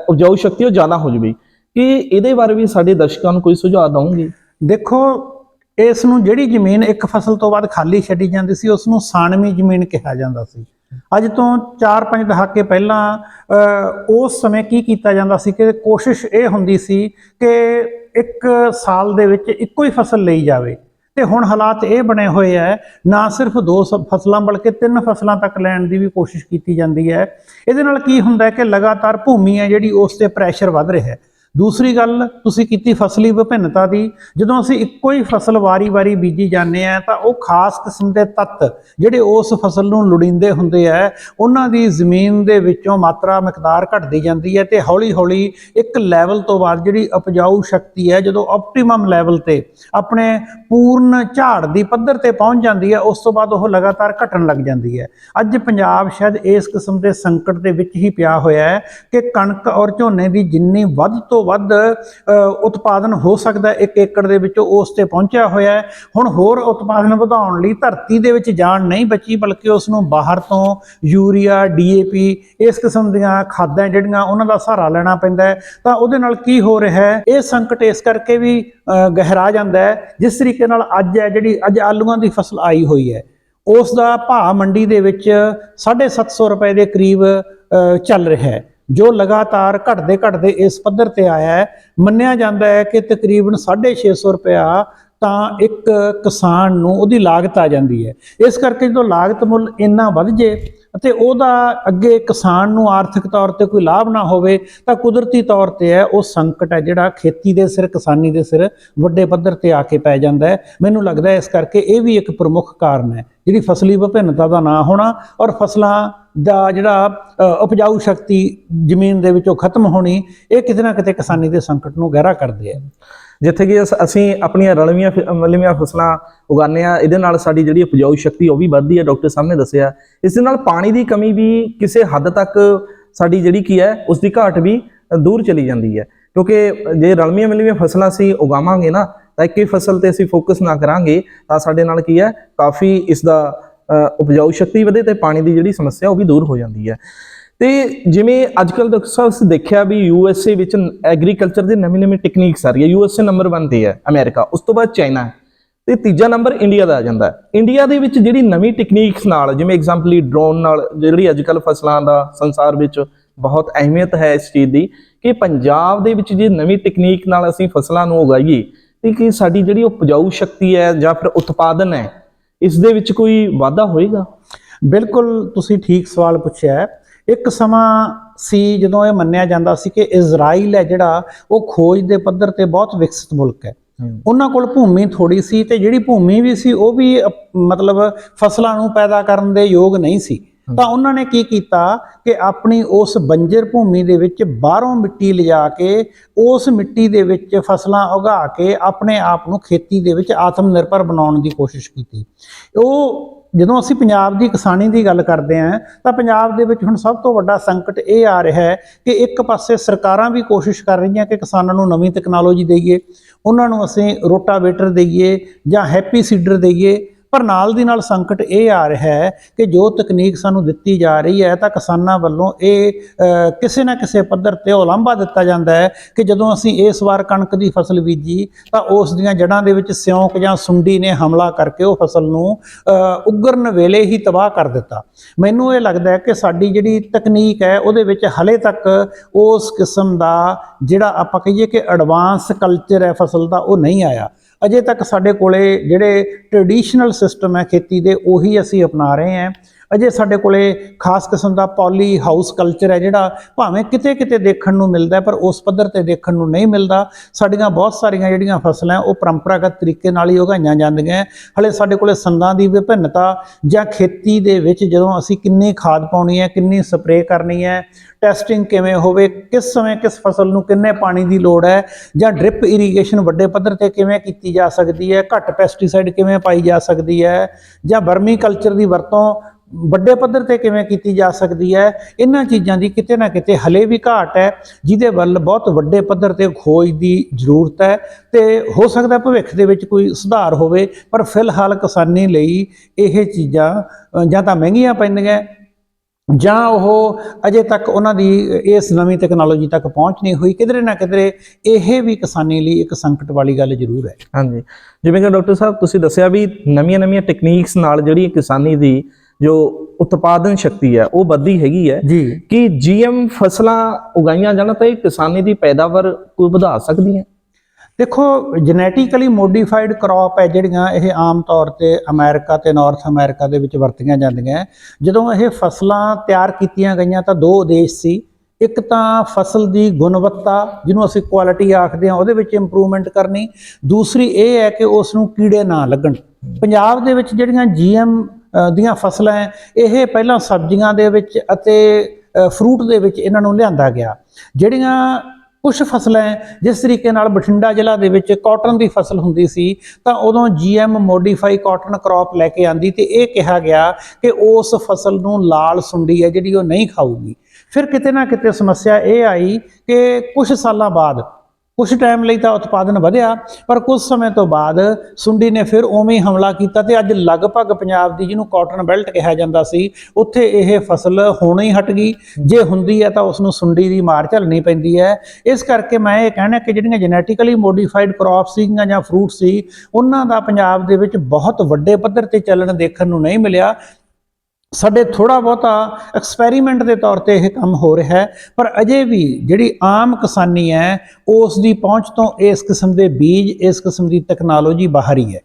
ਉਪਜਾਊ ਸ਼ਕਤੀ ਉਹ ਜ਼ਿਆਦਾ ਹੋ ਜਾਵੇ। ਕਿ ਇਹਦੇ ਬਾਰੇ ਵੀ ਸਾਡੇ ਦਰਸ਼ਕਾਂ ਨੂੰ ਕੋਈ ਸੁਝਾਅ ਦਵੋਗੇ? ਦੇਖੋ, ਇਸ ਨੂੰ ਜਿਹੜੀ ਜ਼ਮੀਨ ਇੱਕ ਫਸਲ ਤੋਂ ਬਾਅਦ ਖਾਲੀ ਛੱਡੀ ਜਾਂਦੀ ਸੀ ਉਸ ਨੂੰ ਸਾਣਵੀਂ ਜ਼ਮੀਨ ਕਿਹਾ ਜਾਂਦਾ ਸੀ। ਅੱਜ ਤੋਂ 4-5 ਦਹਾਕੇ ਪਹਿਲਾਂ ਅ, ਉਸ ਸਮੇਂ ਕੀ ਕੀਤਾ ਜਾਂਦਾ ਸੀ ਕਿ ਕੋਸ਼ਿਸ਼ ਇਹ ਹੁੰਦੀ ਸੀ ਕਿ ਇੱਕ ਸਾਲ ਦੇ ਵਿੱਚ ਇੱਕੋ ਹੀ ਫਸਲ ਲਈ ਜਾਵੇ। ਤੇ ਹੁਣ ਹਾਲਾਤ ਇਹ ਬਣੇ ਹੋਏ ਹੈ ਨਾ ਸਿਰਫ ਦੋ ਸ- ਫਸਲਾਂ ਬਲਕਿ ਤਿੰਨ ਫਸਲਾਂ ਤੱਕ ਲੈਣ ਦੀ ਵੀ ਕੋਸ਼ਿਸ਼ ਕੀਤੀ ਜਾਂਦੀ ਹੈ। ਇਹਦੇ ਨਾਲ ਕੀ ਹੁੰਦਾ ਹੈ ਕਿ ਲਗਾਤਾਰ ਭੂਮੀ ਹੈ ਜਿਹੜੀ ਉਸ ਤੇ ਪ੍ਰੈਸ਼ਰ ਵੱਧ ਰਿਹਾ ਹੈ। ਦੂਸਰੀ ਗੱਲ, ਤੁਸੀਂ ਕੀਤੀ ਫਸਲੀ ਵਿਭਿੰਨਤਾ ਦੀ। ਜਦੋਂ ਅਸੀਂ ਇੱਕੋ ਹੀ ਫਸਲ ਵਾਰੀ-ਵਾਰੀ ਬੀਜੀ ਜਾਂਦੇ ਆ ਤਾਂ ਉਹ ਖਾਸ ਕਿਸਮ ਦੇ ਤੱਤ ਜਿਹੜੇ ਉਸ ਫਸਲ ਨੂੰ ਲੋੜੀਂਦੇ ਹੁੰਦੇ ਆ, ਉਹਨਾਂ ਦੀ ਜ਼ਮੀਨ ਦੇ ਵਿੱਚੋਂ ਮਾਤਰਾ, ਮਕਦਾਰ ਘਟਦੀ ਜਾਂਦੀ ਹੈ ਤੇ ਹੌਲੀ-ਹੌਲੀ ਇੱਕ ਲੈਵਲ ਤੋਂ ਬਾਅਦ ਜਿਹੜੀ ਉਪਜਾਊ ਸ਼ਕਤੀ ਹੈ, ਜਦੋਂ ਆਪਟੀਮਮ ਲੈਵਲ ਤੇ ਆਪਣੇ ਪੂਰਨ ਝਾੜ ਦੀ ਪੱਧਰ ਤੇ ਪਹੁੰਚ ਜਾਂਦੀ ਹੈ, ਉਸ ਤੋਂ ਬਾਅਦ ਉਹ ਲਗਾਤਾਰ ਘਟਣ ਲੱਗ ਜਾਂਦੀ ਹੈ। ਅੱਜ ਪੰਜਾਬ ਸ਼ਾਇਦ ਇਸ ਕਿਸਮ ਦੇ ਸੰਕਟ ਦੇ ਵਿੱਚ ਹੀ ਪਿਆ ਹੋਇਆ ਹੈ ਕਿ ਕਣਕ ਔਰ ਝੋਨੇ ਦੀ ਜਿੰਨੀ ਵੱਧ ਤੋਂ ਵੱਧ ਉਤਪਾਦਨ ਹੋ ਸਕਦਾ ਇੱਕ ਏਕੜ ਦੇ ਵਿੱਚ ਉਸ ਤੇ ਪਹੁੰਚਿਆ ਹੋਇਆ ਹੈ। ਹੁਣ ਹੋਰ ਉਤਪਾਦਨ ਵਧਾਉਣ ਲਈ ਧਰਤੀ ਦੇ ਵਿੱਚ ਜਾਨ ਨਹੀਂ ਬਚੀ, ਬਲਕਿ ਉਸ ਨੂੰ ਬਾਹਰ ਤੋਂ ਯੂਰੀਆ ਡੀਏਪੀ ਇਸ ਕਿਸਮ ਦੀਆਂ ਖਾਦਾਂ ਜਿਹੜੀਆਂ ਉਹਨਾਂ ਦਾ ਸਹਾਰਾ ਲੈਣਾ ਪੈਂਦਾ ਹੈ। ਤਾਂ ਉਹਦੇ ਨਾਲ ਕੀ ਹੋ ਰਿਹਾ ਹੈ? ਇਹ ਸੰਕਟ ਇਸ ਕਰਕੇ ਵੀ ਗਹਿਰਾ ਜਾਂਦਾ ਹੈ, ਜਿਸ ਤਰੀਕੇ ਨਾਲ ਅੱਜ ਹੈ ਜਿਹੜੀ, ਅੱਜ ਆਲੂਆਂ ਦੀ ਫਸਲ ਆਈ ਹੋਈ ਹੈ। ਉਸ ਦਾ ਭਾਅ ਮੰਡੀ ਦੇ ਵਿੱਚ 750 ਰੁਪਏ ਦੇ ਕਰੀਬ ਚੱਲ ਰਿਹਾ ਹੈ। ਜੋ ਲਗਾਤਾਰ ਘਟਦੇ ਘਟਦੇ ਇਸ ਪੱਧਰ ਤੇ ਆਇਆ ਹੈ, ਮੰਨਿਆ ਜਾਂਦਾ ਹੈ ਕਿ ਤਕਰੀਬਨ 650 ਰੁਪਇਆ ਤਾਂ ਇੱਕ ਕਿਸਾਨ ਨੂੰ ਉਹਦੀ ਲਾਗਤ ਆ ਜਾਂਦੀ ਹੈ। ਇਸ ਕਰਕੇ ਜਦੋਂ ਲਾਗਤ ਮੁੱਲ ਇੰਨਾ ਵੱਧ ਜੇ ਅਤੇ ਉਹਦਾ ਅੱਗੇ ਕਿਸਾਨ ਨੂੰ ਆਰਥਿਕ ਤੌਰ ਤੇ ਕੋਈ ਲਾਭ ਨਾ ਹੋਵੇ, ਤਾਂ ਕੁਦਰਤੀ ਤੌਰ ਤੇ ਹੈ, ਉਹ ਸੰਕਟ ਹੈ ਜਿਹੜਾ ਖੇਤੀ ਦੇ ਸਿਰ, ਕਿਸਾਨੀ ਦੇ ਸਿਰ ਵੱਡੇ ਪੱਧਰ ਤੇ ਆ ਕੇ ਪੈ ਜਾਂਦਾ ਹੈ। ਮੈਨੂੰ ਲੱਗਦਾ ਇਸ ਕਰਕੇ ਇਹ ਵੀ ਇੱਕ ਪ੍ਰਮੁੱਖ ਕਾਰਨ ਹੈ, ਜਿਹੜੀ ਫਸਲੀ ਵਿਭਿੰਨਤਾ ਦਾ ਨਾ ਹੋਣਾ ਔਰ ਫਸਲਾਂ ਦਾ ਜਿਹੜਾ ਉਪਜਾਊ ਸ਼ਕਤੀ ਜ਼ਮੀਨ ਦੇ ਵਿੱਚੋਂ ਖਤਮ ਹੋਣੀ, ਇਹ ਕਿਤੇ ਨਾ ਕਿਤੇ ਕਿਸਾਨੀ ਦੇ ਸੰਕਟ ਨੂੰ ਗਹਿਰਾ ਕਰਦੇ ਹੈ। ਜਿੱਥੇ ਕਿ ਅਸ- ਅਸੀਂ ਆਪਣੀਆਂ ਰਲਵੀਆਂ ਫਿ- ਮਲਵੀਆਂ ਫਸਲਾਂ ਉਗਾਉਂਦੇ ਆ ਇਹਦੇ ਨਾਲ ਸਾਡੀ ਜਿਹੜੀ ਉਪਜਾਊ ਸ਼ਕਤੀ ਉਹ ਵੀ ਵੱਧਦੀ ਹੈ, ਡਾਕਟਰ ਸਾਹਿਬ ਨੇ ਦੱਸਿਆ। ਇਸ ਦੇ ਨਾਲ ਪਾਣੀ ਦੀ ਕਮੀ ਵੀ ਕਿਸੇ ਹੱਦ ਤੱਕ ਸਾਡੀ ਜਿਹੜੀ ਕੀ ਹੈ, ਉਸ ਦੀ ਘਾਟ ਵੀ ਦੂਰ ਚਲੀ ਜਾਂਦੀ ਹੈ। ਕਿਉਂਕਿ ਜੇ ਰਲਵੀਆਂ ਮਿਲਵੀਆਂ ਫਸਲਾਂ ਅਸੀਂ ਉਗਾਵਾਂਗੇ ਨਾ, ਤਾਂ ਇੱਕ ਫਸਲ ਤੇ ਅਸੀਂ ਫੋਕਸ ਨਾ ਕਰਾਂਗੇ, ਤਾਂ ਸਾਡੇ ਨਾਲ ਕੀ ਹੈ, ਕਾਫੀ ਇਸ ਦਾ ਉਪਜਾਊ ਸ਼ਕਤੀ ਵਧੇ ਤੇ ਪਾਣੀ ਦੀ ਜਿਹੜੀ ਸਮੱਸਿਆ ਉਹ ਵੀ ਦੂਰ ਹੋ ਜਾਂਦੀ ਹੈ। ਤੇ ਜਿਵੇਂ ਅੱਜ ਕੱਲ ਡਾਕਟਰ ਸਾਹਿਬ ਅਸੀਂ ਦੇਖਿਆ ਵੀ ਯੂ ਐਸ ਏ ਵਿੱਚ ਐਗਰੀਕਲਚਰ ਦੇ ਨਵੀਂ ਨਵੀਂ ਟੈਕਨੀਕਸ ਆ ਰਹੀ ਹੈ। ਯੂ ਐਸ ਏ ਨੰਬਰ 1 ਤੇ ਹੈ ਅਮਰੀਕਾ ਉਸ ਤੋਂ ਬਾਅਦ ਚਾਈਨਾ ਹੈ। ਤੇ ਤੀਜਾ ਨੰਬਰ ਇੰਡੀਆ ਦਾ ਆ ਜਾਂਦਾ ਇੰਡੀਆ ਦੇ ਵਿੱਚ ਜਿਹੜੀ ਨਵੀਂ ਟੈਕਨੀਕਸ ਨਾਲ, ਜਿਵੇਂ ਐਗਜ਼ਾਮਪਲੀ ਡਰੋਨ ਨਾਲ ਜਿਹੜੀ ਅੱਜ ਕੱਲ ਫਸਲਾਂ ਦਾ ਸੰਸਾਰ ਵਿੱਚ ਬਹੁਤ ਅਹਿਮੀਅਤ ਹੈ ਇਸ ਚੀਜ਼ ਦੀ ਕਿ ਪੰਜਾਬ ਦੇ ਵਿੱਚ ਜੇ ਨਵੀਂ ਟੈਕਨੀਕ ਨਾਲ ਅਸੀਂ ਫਸਲਾਂ ਨੂੰ ਉਗਾਈਏ, ਤੇ ਕਿ ਸਾਡੀ ਜਿਹੜੀ ਉਪਜਾਊ ਸ਼ਕਤੀ ਹੈ ਜਾਂ ਫਿਰ ਉਤਪਾਦਨ ਹੈ, ਇਸ ਦੇ ਵਿੱਚ ਕੋਈ ਵਾਧਾ ਹੋਏਗਾ? ਬਿਲਕੁਲ ਤੁਸੀਂ ਠੀਕ ਸਵਾਲ ਪੁੱਛਿਆ ਹੈ। ਇੱਕ ਸਮਾਂ ਸੀ ਜਦੋਂ ਇਹ ਮੰਨਿਆ ਜਾਂਦਾ ਸੀ ਕਿ ਇਜ਼ਰਾਈਲ ਹੈ ਜਿਹੜਾ ਉਹ ਖੋਜ ਦੇ ਪੱਧਰ ਤੇ ਬਹੁਤ ਵਿਕਸਿਤ ਮੁਲਕ ਹੈ। ਉਹਨਾਂ ਕੋਲ ਭੂਮੀ ਥੋੜੀ ਸੀ ਤੇ ਜਿਹੜੀ ਭੂਮੀ ਵੀ ਸੀ ਉਹ ਵੀ ਮਤਲਬ ਫਸਲਾਂ ਨੂੰ ਪੈਦਾ ਕਰਨ ਦੇ ਯੋਗ ਨਹੀਂ ਸੀ। ਤਾਂ ਉਹਨਾਂ ਨੇ ਕੀ ਕੀਤਾ ਕਿ ਆਪਣੀ ਉਸ ਬੰਜਰ ਭੂਮੀ ਦੇ ਵਿੱਚ ਬਾਹਰੋਂ ਮਿੱਟੀ ਲਿਜਾ ਕੇ ਉਸ ਮਿੱਟੀ ਦੇ ਵਿੱਚ ਫਸਲਾਂ ਉਗਾ ਕੇ ਆਪਣੇ ਆਪ ਨੂੰ ਖੇਤੀ ਦੇ ਵਿੱਚ ਆਤਮ ਨਿਰਭਰ ਬਣਾਉਣ ਦੀ ਕੋਸ਼ਿਸ਼ ਕੀਤੀ। ਉਹ ਜਦੋਂ ਅਸੀਂ ਪੰਜਾਬ ਦੀ ਕਿਸਾਨੀ ਦੀ ਗੱਲ ਕਰਦੇ ਹਾਂ, ਤਾਂ ਪੰਜਾਬ ਦੇ ਵਿੱਚ ਹੁਣ ਸਭ ਤੋਂ ਵੱਡਾ ਸੰਕਟ ਇਹ ਆ ਰਿਹਾ ਹੈ ਕਿ ਇੱਕ ਪਾਸੇ ਸਰਕਾਰਾਂ ਵੀ ਕੋਸ਼ਿਸ਼ ਕਰ ਰਹੀਆਂ ਕਿ ਕਿਸਾਨਾਂ ਨੂੰ ਨਵੀਂ ਟੈਕਨੋਲੋਜੀ ਦੇਈਏ, ਉਹਨਾਂ ਨੂੰ ਅਸੀਂ ਰੋਟਾਵੇਟਰ ਦੇਈਏ ਜਾਂ ਹੈਪੀ ਸੀਡਰ ਦੇਈਏ ਪਰ ਨਾਲ ਦੀ ਨਾਲ ਸੰਕਟ ਇਹ ਆ ਰਿਹਾ ਹੈ ਕਿ ਜੋ ਤਕਨੀਕ ਸਾਨੂੰ ਦਿੱਤੀ ਜਾ ਰਹੀ ਹੈ ਤਾਂ ਕਿਸਾਨਾਂ ਵੱਲੋਂ ਇਹ ਕਿਸੇ ਨਾ ਕਿਸੇ ਪੱਧਰ ਤੇ ਉਲਾਂਭਾ ਦਿੱਤਾ ਜਾਂਦਾ ਹੈ ਕਿ ਜਦੋਂ ਅਸੀਂ ਇਸ ਵਾਰ ਕਣਕ ਦੀ ਫਸਲ ਬੀਜੀ ਤਾਂ ਉਸ ਦੀਆਂ ਜੜ੍ਹਾਂ ਦੇ ਵਿੱਚ ਸਿਉਂਕ ਜਾਂ ਸੁੰਡੀ ਨੇ ਹਮਲਾ ਕਰਕੇ ਉਹ ਫਸਲ ਨੂੰ ਅ, ਉੱਗਰਨ ਵੇਲੇ ਹੀ ਤਬਾਹ ਕਰ ਦਿੱਤਾ। ਮੈਨੂੰ ਇਹ ਲੱਗਦਾ ਹੈ ਕਿ ਸਾਡੀ ਜਿਹੜੀ ਤਕਨੀਕ ਹੈ ਉਹਦੇ ਵਿੱਚ ਹਲੇ ਤੱਕ ਉਸ ਕਿਸਮ ਦਾ ਜਿਹੜਾ ਆਪਾਂ ਕਹੀਏ ਕਿ ਐਡਵਾਂਸ ਕਲਚਰ ਹੈ ਫਸਲ ਦਾ ਉਹ ਨਹੀਂ ਆਇਆ। ਅਜੇ ਤੱਕ ਸਾਡੇ ਕੋਲੇ ਜਿਹੜੇ ਟ੍ਰੈਡੀਸ਼ਨਲ ਸਿਸਟਮ ਹੈ ਖੇਤੀ ਦੇ, ਉਹੀ ਅਸੀਂ ਅਪਣਾ ਰਹੇ ਹਾਂ। ਅਜੇ ਸਾਡੇ ਕੋਲੇ ਖਾਸ ਕਿਸਮ ਦਾ ਪੋਲੀ ਹਾਊਸ ਕਲਚਰ ਹੈ ਜਿਹੜਾ ਭਾਵੇਂ ਕਿਤੇ ਕਿਤੇ ਦੇਖਣ ਨੂੰ ਮਿਲਦਾ ਪਰ ਉਸ ਪੱਧਰ ਤੇ ਦੇਖਣ ਨੂੰ ਨਹੀਂ ਮਿਲਦਾ ਸਾਡੀਆਂ ਬਹੁਤ ਸਾਰੀਆਂ ਜਿਹੜੀਆਂ ਫਸਲਾਂ ਉਹ ਪਰੰਪਰਾਗਤ ਤਰੀਕੇ ਨਾਲ ਹੀ ਉਗਾਈਆਂ ਜਾਂਦੀਆਂ ਹੈ। ਹਲੇ ਸਾਡੇ ਕੋਲੇ ਸੰਦਾਂ ਦੀ ਵਿਭਿੰਨਤਾ ਜਾਂ ਖੇਤੀ ਦੇ ਵਿੱਚ ਜਦੋਂ ਅਸੀਂ ਕਿੰਨੀ ਖਾਦ ਪਾਉਣੀ ਹੈ, ਕਿੰਨੀ ਸਪਰੇਅ ਕਰਨੀ ਹੈ ਟੈਸਟਿੰਗ ਕਿਵੇਂ ਹੋਵੇ, ਕਿਸ ਸਮੇਂ ਕਿਸ ਫਸਲ ਨੂੰ ਕਿੰਨੇ ਪਾਣੀ ਦੀ ਲੋੜ ਹੈ, ਜਾਂ ਡ੍ਰਿਪ ਇਰੀਗੇਸ਼ਨ ਵੱਡੇ ਪੱਧਰ ਤੇ ਕਿਵੇਂ ਕੀਤੀ ਜਾ ਸਕਦੀ ਹੈ, ਘੱਟ ਪੈਸਟੀਸਾਈਡ ਕਿਵੇਂ ਪਾਈ ਜਾ ਸਕਦੀ ਹੈ, ਜਾਂ ਵਰਮੀ ਕਲਚਰ ਦੀ ਵਰਤੋਂ ਵੱਡੇ ਪੱਧਰ ਤੇ ਕਿਵੇਂ ਕੀਤੀ ਜਾ ਸਕਦੀ ਹੈ, ਇਹਨਾਂ ਚੀਜ਼ਾਂ ਦੀ ਕਿਤੇ ਨਾ ਕਿਤੇ ਹਲੇ ਵੀ ਘਾਟ ਹੈ, ਜਿਹਦੇ ਵੱਲ ਬਹੁਤ ਵੱਡੇ ਪੱਧਰ ਤੇ ਖੋਜ ਦੀ ਜ਼ਰੂਰਤ ਹੈ ਤੇ ਹੋ ਸਕਦਾ ਭਵਿੱਖ ਦੇ ਵਿੱਚ ਕੋਈ ਸੁਧਾਰ ਹੋਵੇ, ਪਰ ਫਿਲਹਾਲ ਕਿਸਾਨੀ ਲਈ ਇਹ ਚੀਜ਼ਾਂ ਜਾਂ ਤਾਂ ਮਹਿੰਗੀਆਂ ਪੈਂਦੀਆਂ ਜਾਂ ਉਹ ਅਜੇ ਤੱਕ ਉਹਨਾਂ ਦੀ ਇਸ ਨਵੀਂ ਟੈਕਨੋਲੋਜੀ ਤੱਕ ਪਹੁੰਚ ਨਹੀਂ ਹੋਈ, ਕਿਧਰੇ ਨਾ ਕਿਧਰੇ ਇਹ ਵੀ ਕਿਸਾਨੀ ਲਈ ਇੱਕ ਸੰਕਟ ਵਾਲੀ ਗੱਲ ਜ਼ਰੂਰ ਹੈ। ਹਾਂਜੀ। ਜਿਵੇਂ ਕਿ ਡਾਕਟਰ ਸਾਹਿਬ, ਤੁਸੀਂ ਦੱਸਿਆ ਵੀ ਨਵੀਆਂ-ਨਵੀਆਂ ਟੈਕਨੀਕਸ ਨਾਲ ਜਿਹੜੀ ਕਿਸਾਨੀ ਦੀ ਜੋ ਉਤਪਾਦਨ ਸ਼ਕਤੀ ਹੈ ਉਹ ਵੱਧਦੀ ਹੈਗੀ ਹੈ। ਜੀ। ਕਿ ਜੀਐਮ ਫਸਲਾਂ ਉਗਾਈਆਂ ਜਾਣ ਤਾਂ ਇਹ ਕਿਸਾਨੀ ਦੀ ਪੈਦਾਵਾਰ ਕੋਈ ਵਧਾ ਸਕਦੀਆਂ ਦੇਖੋ ਜੈਨੇਟਿਕਲੀ ਮੋਡੀਫਾਈਡ ਕ੍ਰੌਪ ਹੈ ਜਿਹੜੀਆਂ ਇਹ ਆਮ ਤੌਰ ਤੇ ਅਮਰੀਕਾ ਤੇ ਨਾਰਥ ਅਮਰੀਕਾ ਦੇ ਵਿੱਚ ਵਰਤੀਆਂ ਜਾਂਦੀਆਂ ਹੈ। ਜਦੋਂ ਇਹ ਫਸਲਾਂ ਤਿਆਰ ਕੀਤੀਆਂ ਗਈਆਂ ਤਾਂ ਦੋ ਉਦੇਸ਼ ਸੀ। ਇੱਕ ਤਾਂ ਫਸਲ ਦੀ ਗੁਣਵੱਤਾ ਜਿਹਨੂੰ ਅਸੀਂ ਕੁਆਲਿਟੀ ਆਖਦੇ ਹਾਂ ਉਹਦੇ ਵਿੱਚ ਇੰਪਰੂਵਮੈਂਟ ਕਰਨੀ। ਦੂਸਰੀ ਇਹ ਹੈ ਕਿ ਉਸ ਨੂੰ ਕੀੜੇ ਨਾ ਲੱਗਣ। ਪੰਜਾਬ ਦੇ ਵਿੱਚ ਜਿਹੜੀਆਂ ਜੀਐਮ ਦੀਆਂ ਫਸਲਾਂ ਇਹ ਪਹਿਲਾਂ ਸਬਜ਼ੀਆਂ ਦੇ ਵਿੱਚ ਅਤੇ ਫਰੂਟ ਦੇ ਵਿੱਚ ਇਹਨਾਂ ਨੂੰ ਲਿਆਂਦਾ ਗਿਆ। ਜਿਹੜੀਆਂ ਕੁਝ ਫਸਲਾਂ ਜਿਸ ਤਰੀਕੇ ਨਾਲ ਬਠਿੰਡਾ ਜ਼ਿਲ੍ਹਾ ਦੇ ਵਿੱਚ ਕਾਟਨ ਦੀ ਫਸਲ ਹੁੰਦੀ ਸੀ, ਤਾਂ ਉਦੋਂ ਜੀਐਮ ਮੋਡੀਫਾਈ ਕਾਟਨ ਕ੍ਰੌਪ ਲੈ ਕੇ ਆਂਦੀ ਤੇ ਇਹ ਕਿਹਾ ਗਿਆ ਕਿ ਉਸ ਫਸਲ ਨੂੰ ਲਾਲ ਸੁੰਡੀ ਹੈ, ਜਿਹੜੀ ਉਹ ਨਹੀਂ ਖਾਊਗੀ। ਫਿਰ ਕਿਤੇ ਨਾ ਕਿਤੇ ਸਮੱਸਿਆ ਇਹ ਆਈ ਕਿ ਕੁਝ ਸਾਲਾਂ ਬਾਅਦ ਕੁਝ ਟਾਈਮ ਲਈ ਤਾਂ ਉਤਪਾਦਨ ਵਧਿਆ, ਪਰ ਕੁਝ ਸਮੇਂ ਤੋਂ ਬਾਅਦ ਸੁੰਡੀ ਨੇ ਫਿਰ ਉਵੇਂ ਹੀ ਹਮਲਾ ਕੀਤਾ ਤੇ ਅੱਜ ਲਗਭਗ ਪੰਜਾਬ ਦੀ ਜਿਹਨੂੰ ਕਾਟਨ ਬੈਲਟ ਕਿਹਾ ਜਾਂਦਾ ਸੀ, ਉੱਥੇ ਇਹ ਫਸਲ ਹੋਣੀ ਹੀ ਹਟ ਗਈ। ਜੇ ਹੁੰਦੀ ਹੈ ਤਾਂ ਉਸ ਨੂੰ ਸੁੰਡੀ ਦੀ ਮਾਰ ਝੱਲਣੀ ਪੈਂਦੀ ਹੈ। ਇਸ ਕਰਕੇ ਮੈਂ ਇਹ ਕਹਿਣਾ ਕਿ ਜਿਹੜੀਆਂ ਜੈਨੇਟਿਕਲੀ ਮੋਡੀਫਾਈਡ ਕ੍ਰੌਪ ਸੀਗੀਆਂ ਜਾਂ ਫਰੂਟ ਸੀ, ਉਹਨਾਂ ਦਾ ਪੰਜਾਬ ਦੇ ਵਿੱਚ ਬਹੁਤ ਵੱਡੇ ਪੱਧਰ ਤੇ ਚੱਲਣ ਦੇਖਣ ਨੂੰ ਨਹੀਂ ਮਿਲਿਆ। ਸਾਡੇ ਥੋੜਾ ਬਹੁਤਾ ਐਕਸਪੈਰੀਮੈਂਟ ਦੇ ਤੌਰ ਤੇ ਇਹ ਕੰਮ ਹੋ ਰਿਹਾ ਹੈ, ਪਰ ਅਜੇ ਵੀ ਜਿਹੜੀ ਆਮ ਕਿਸਾਨੀ ਹੈ, ਉਸ ਦੀ ਪਹੁੰਚ ਤੋਂ ਇਸ ਕਿਸਮ ਦੇ ਬੀਜ, ਇਸ ਕਿਸਮ ਦੀ ਟੈਕਨੋਲੋਜੀ ਬਾਹਰ ਹੀ ਹੈ।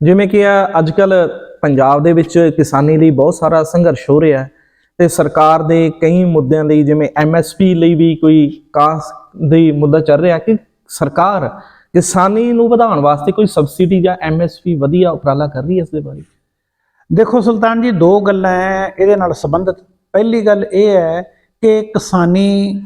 ਜਿਵੇਂ ਕਿ ਅੱਜ ਕੱਲ ਪੰਜਾਬ ਦੇ ਵਿੱਚ ਕਿਸਾਨੀ ਲਈ ਬਹੁਤ ਸਾਰਾ ਸੰਘਰਸ਼ ਹੋ ਰਿਹਾ ਹੈ ਤੇ ਸਰਕਾਰ ਦੇ ਕਈ ਮੁੱਦਿਆਂ ਲਈ, ਜਿਵੇਂ ਐਮਐਸਪੀ ਲਈ ਵੀ ਕੋਈ ਕਾਸ ਦੇ ਮੁੱਦਾ ਚੱਲ ਰਿਹਾ ਕਿ ਸਰਕਾਰ ਕਿਸਾਨੀ ਨੂੰ ਵਧਾਉਣ ਵਾਸਤੇ ਕੋਈ ਸਬਸਿਡੀ ਜਾਂ ਐਮਐਸਪੀ ਵਧੀਆ ਉਪਰਾਲਾ ਕਰ ਰਹੀ ਹੈ ਇਸ ਦੇ ਬਾਰੇ। ਦੇਖੋ ਸੁਲਤਾਨ ਜੀ, ਦੋ ਗੱਲਾਂ ਹੈ ਇਹਦੇ ਨਾਲ ਸੰਬੰਧਿਤ। ਪਹਿਲੀ ਗੱਲ ਇਹ ਹੈ ਕਿ ਕਿਸਾਨੀ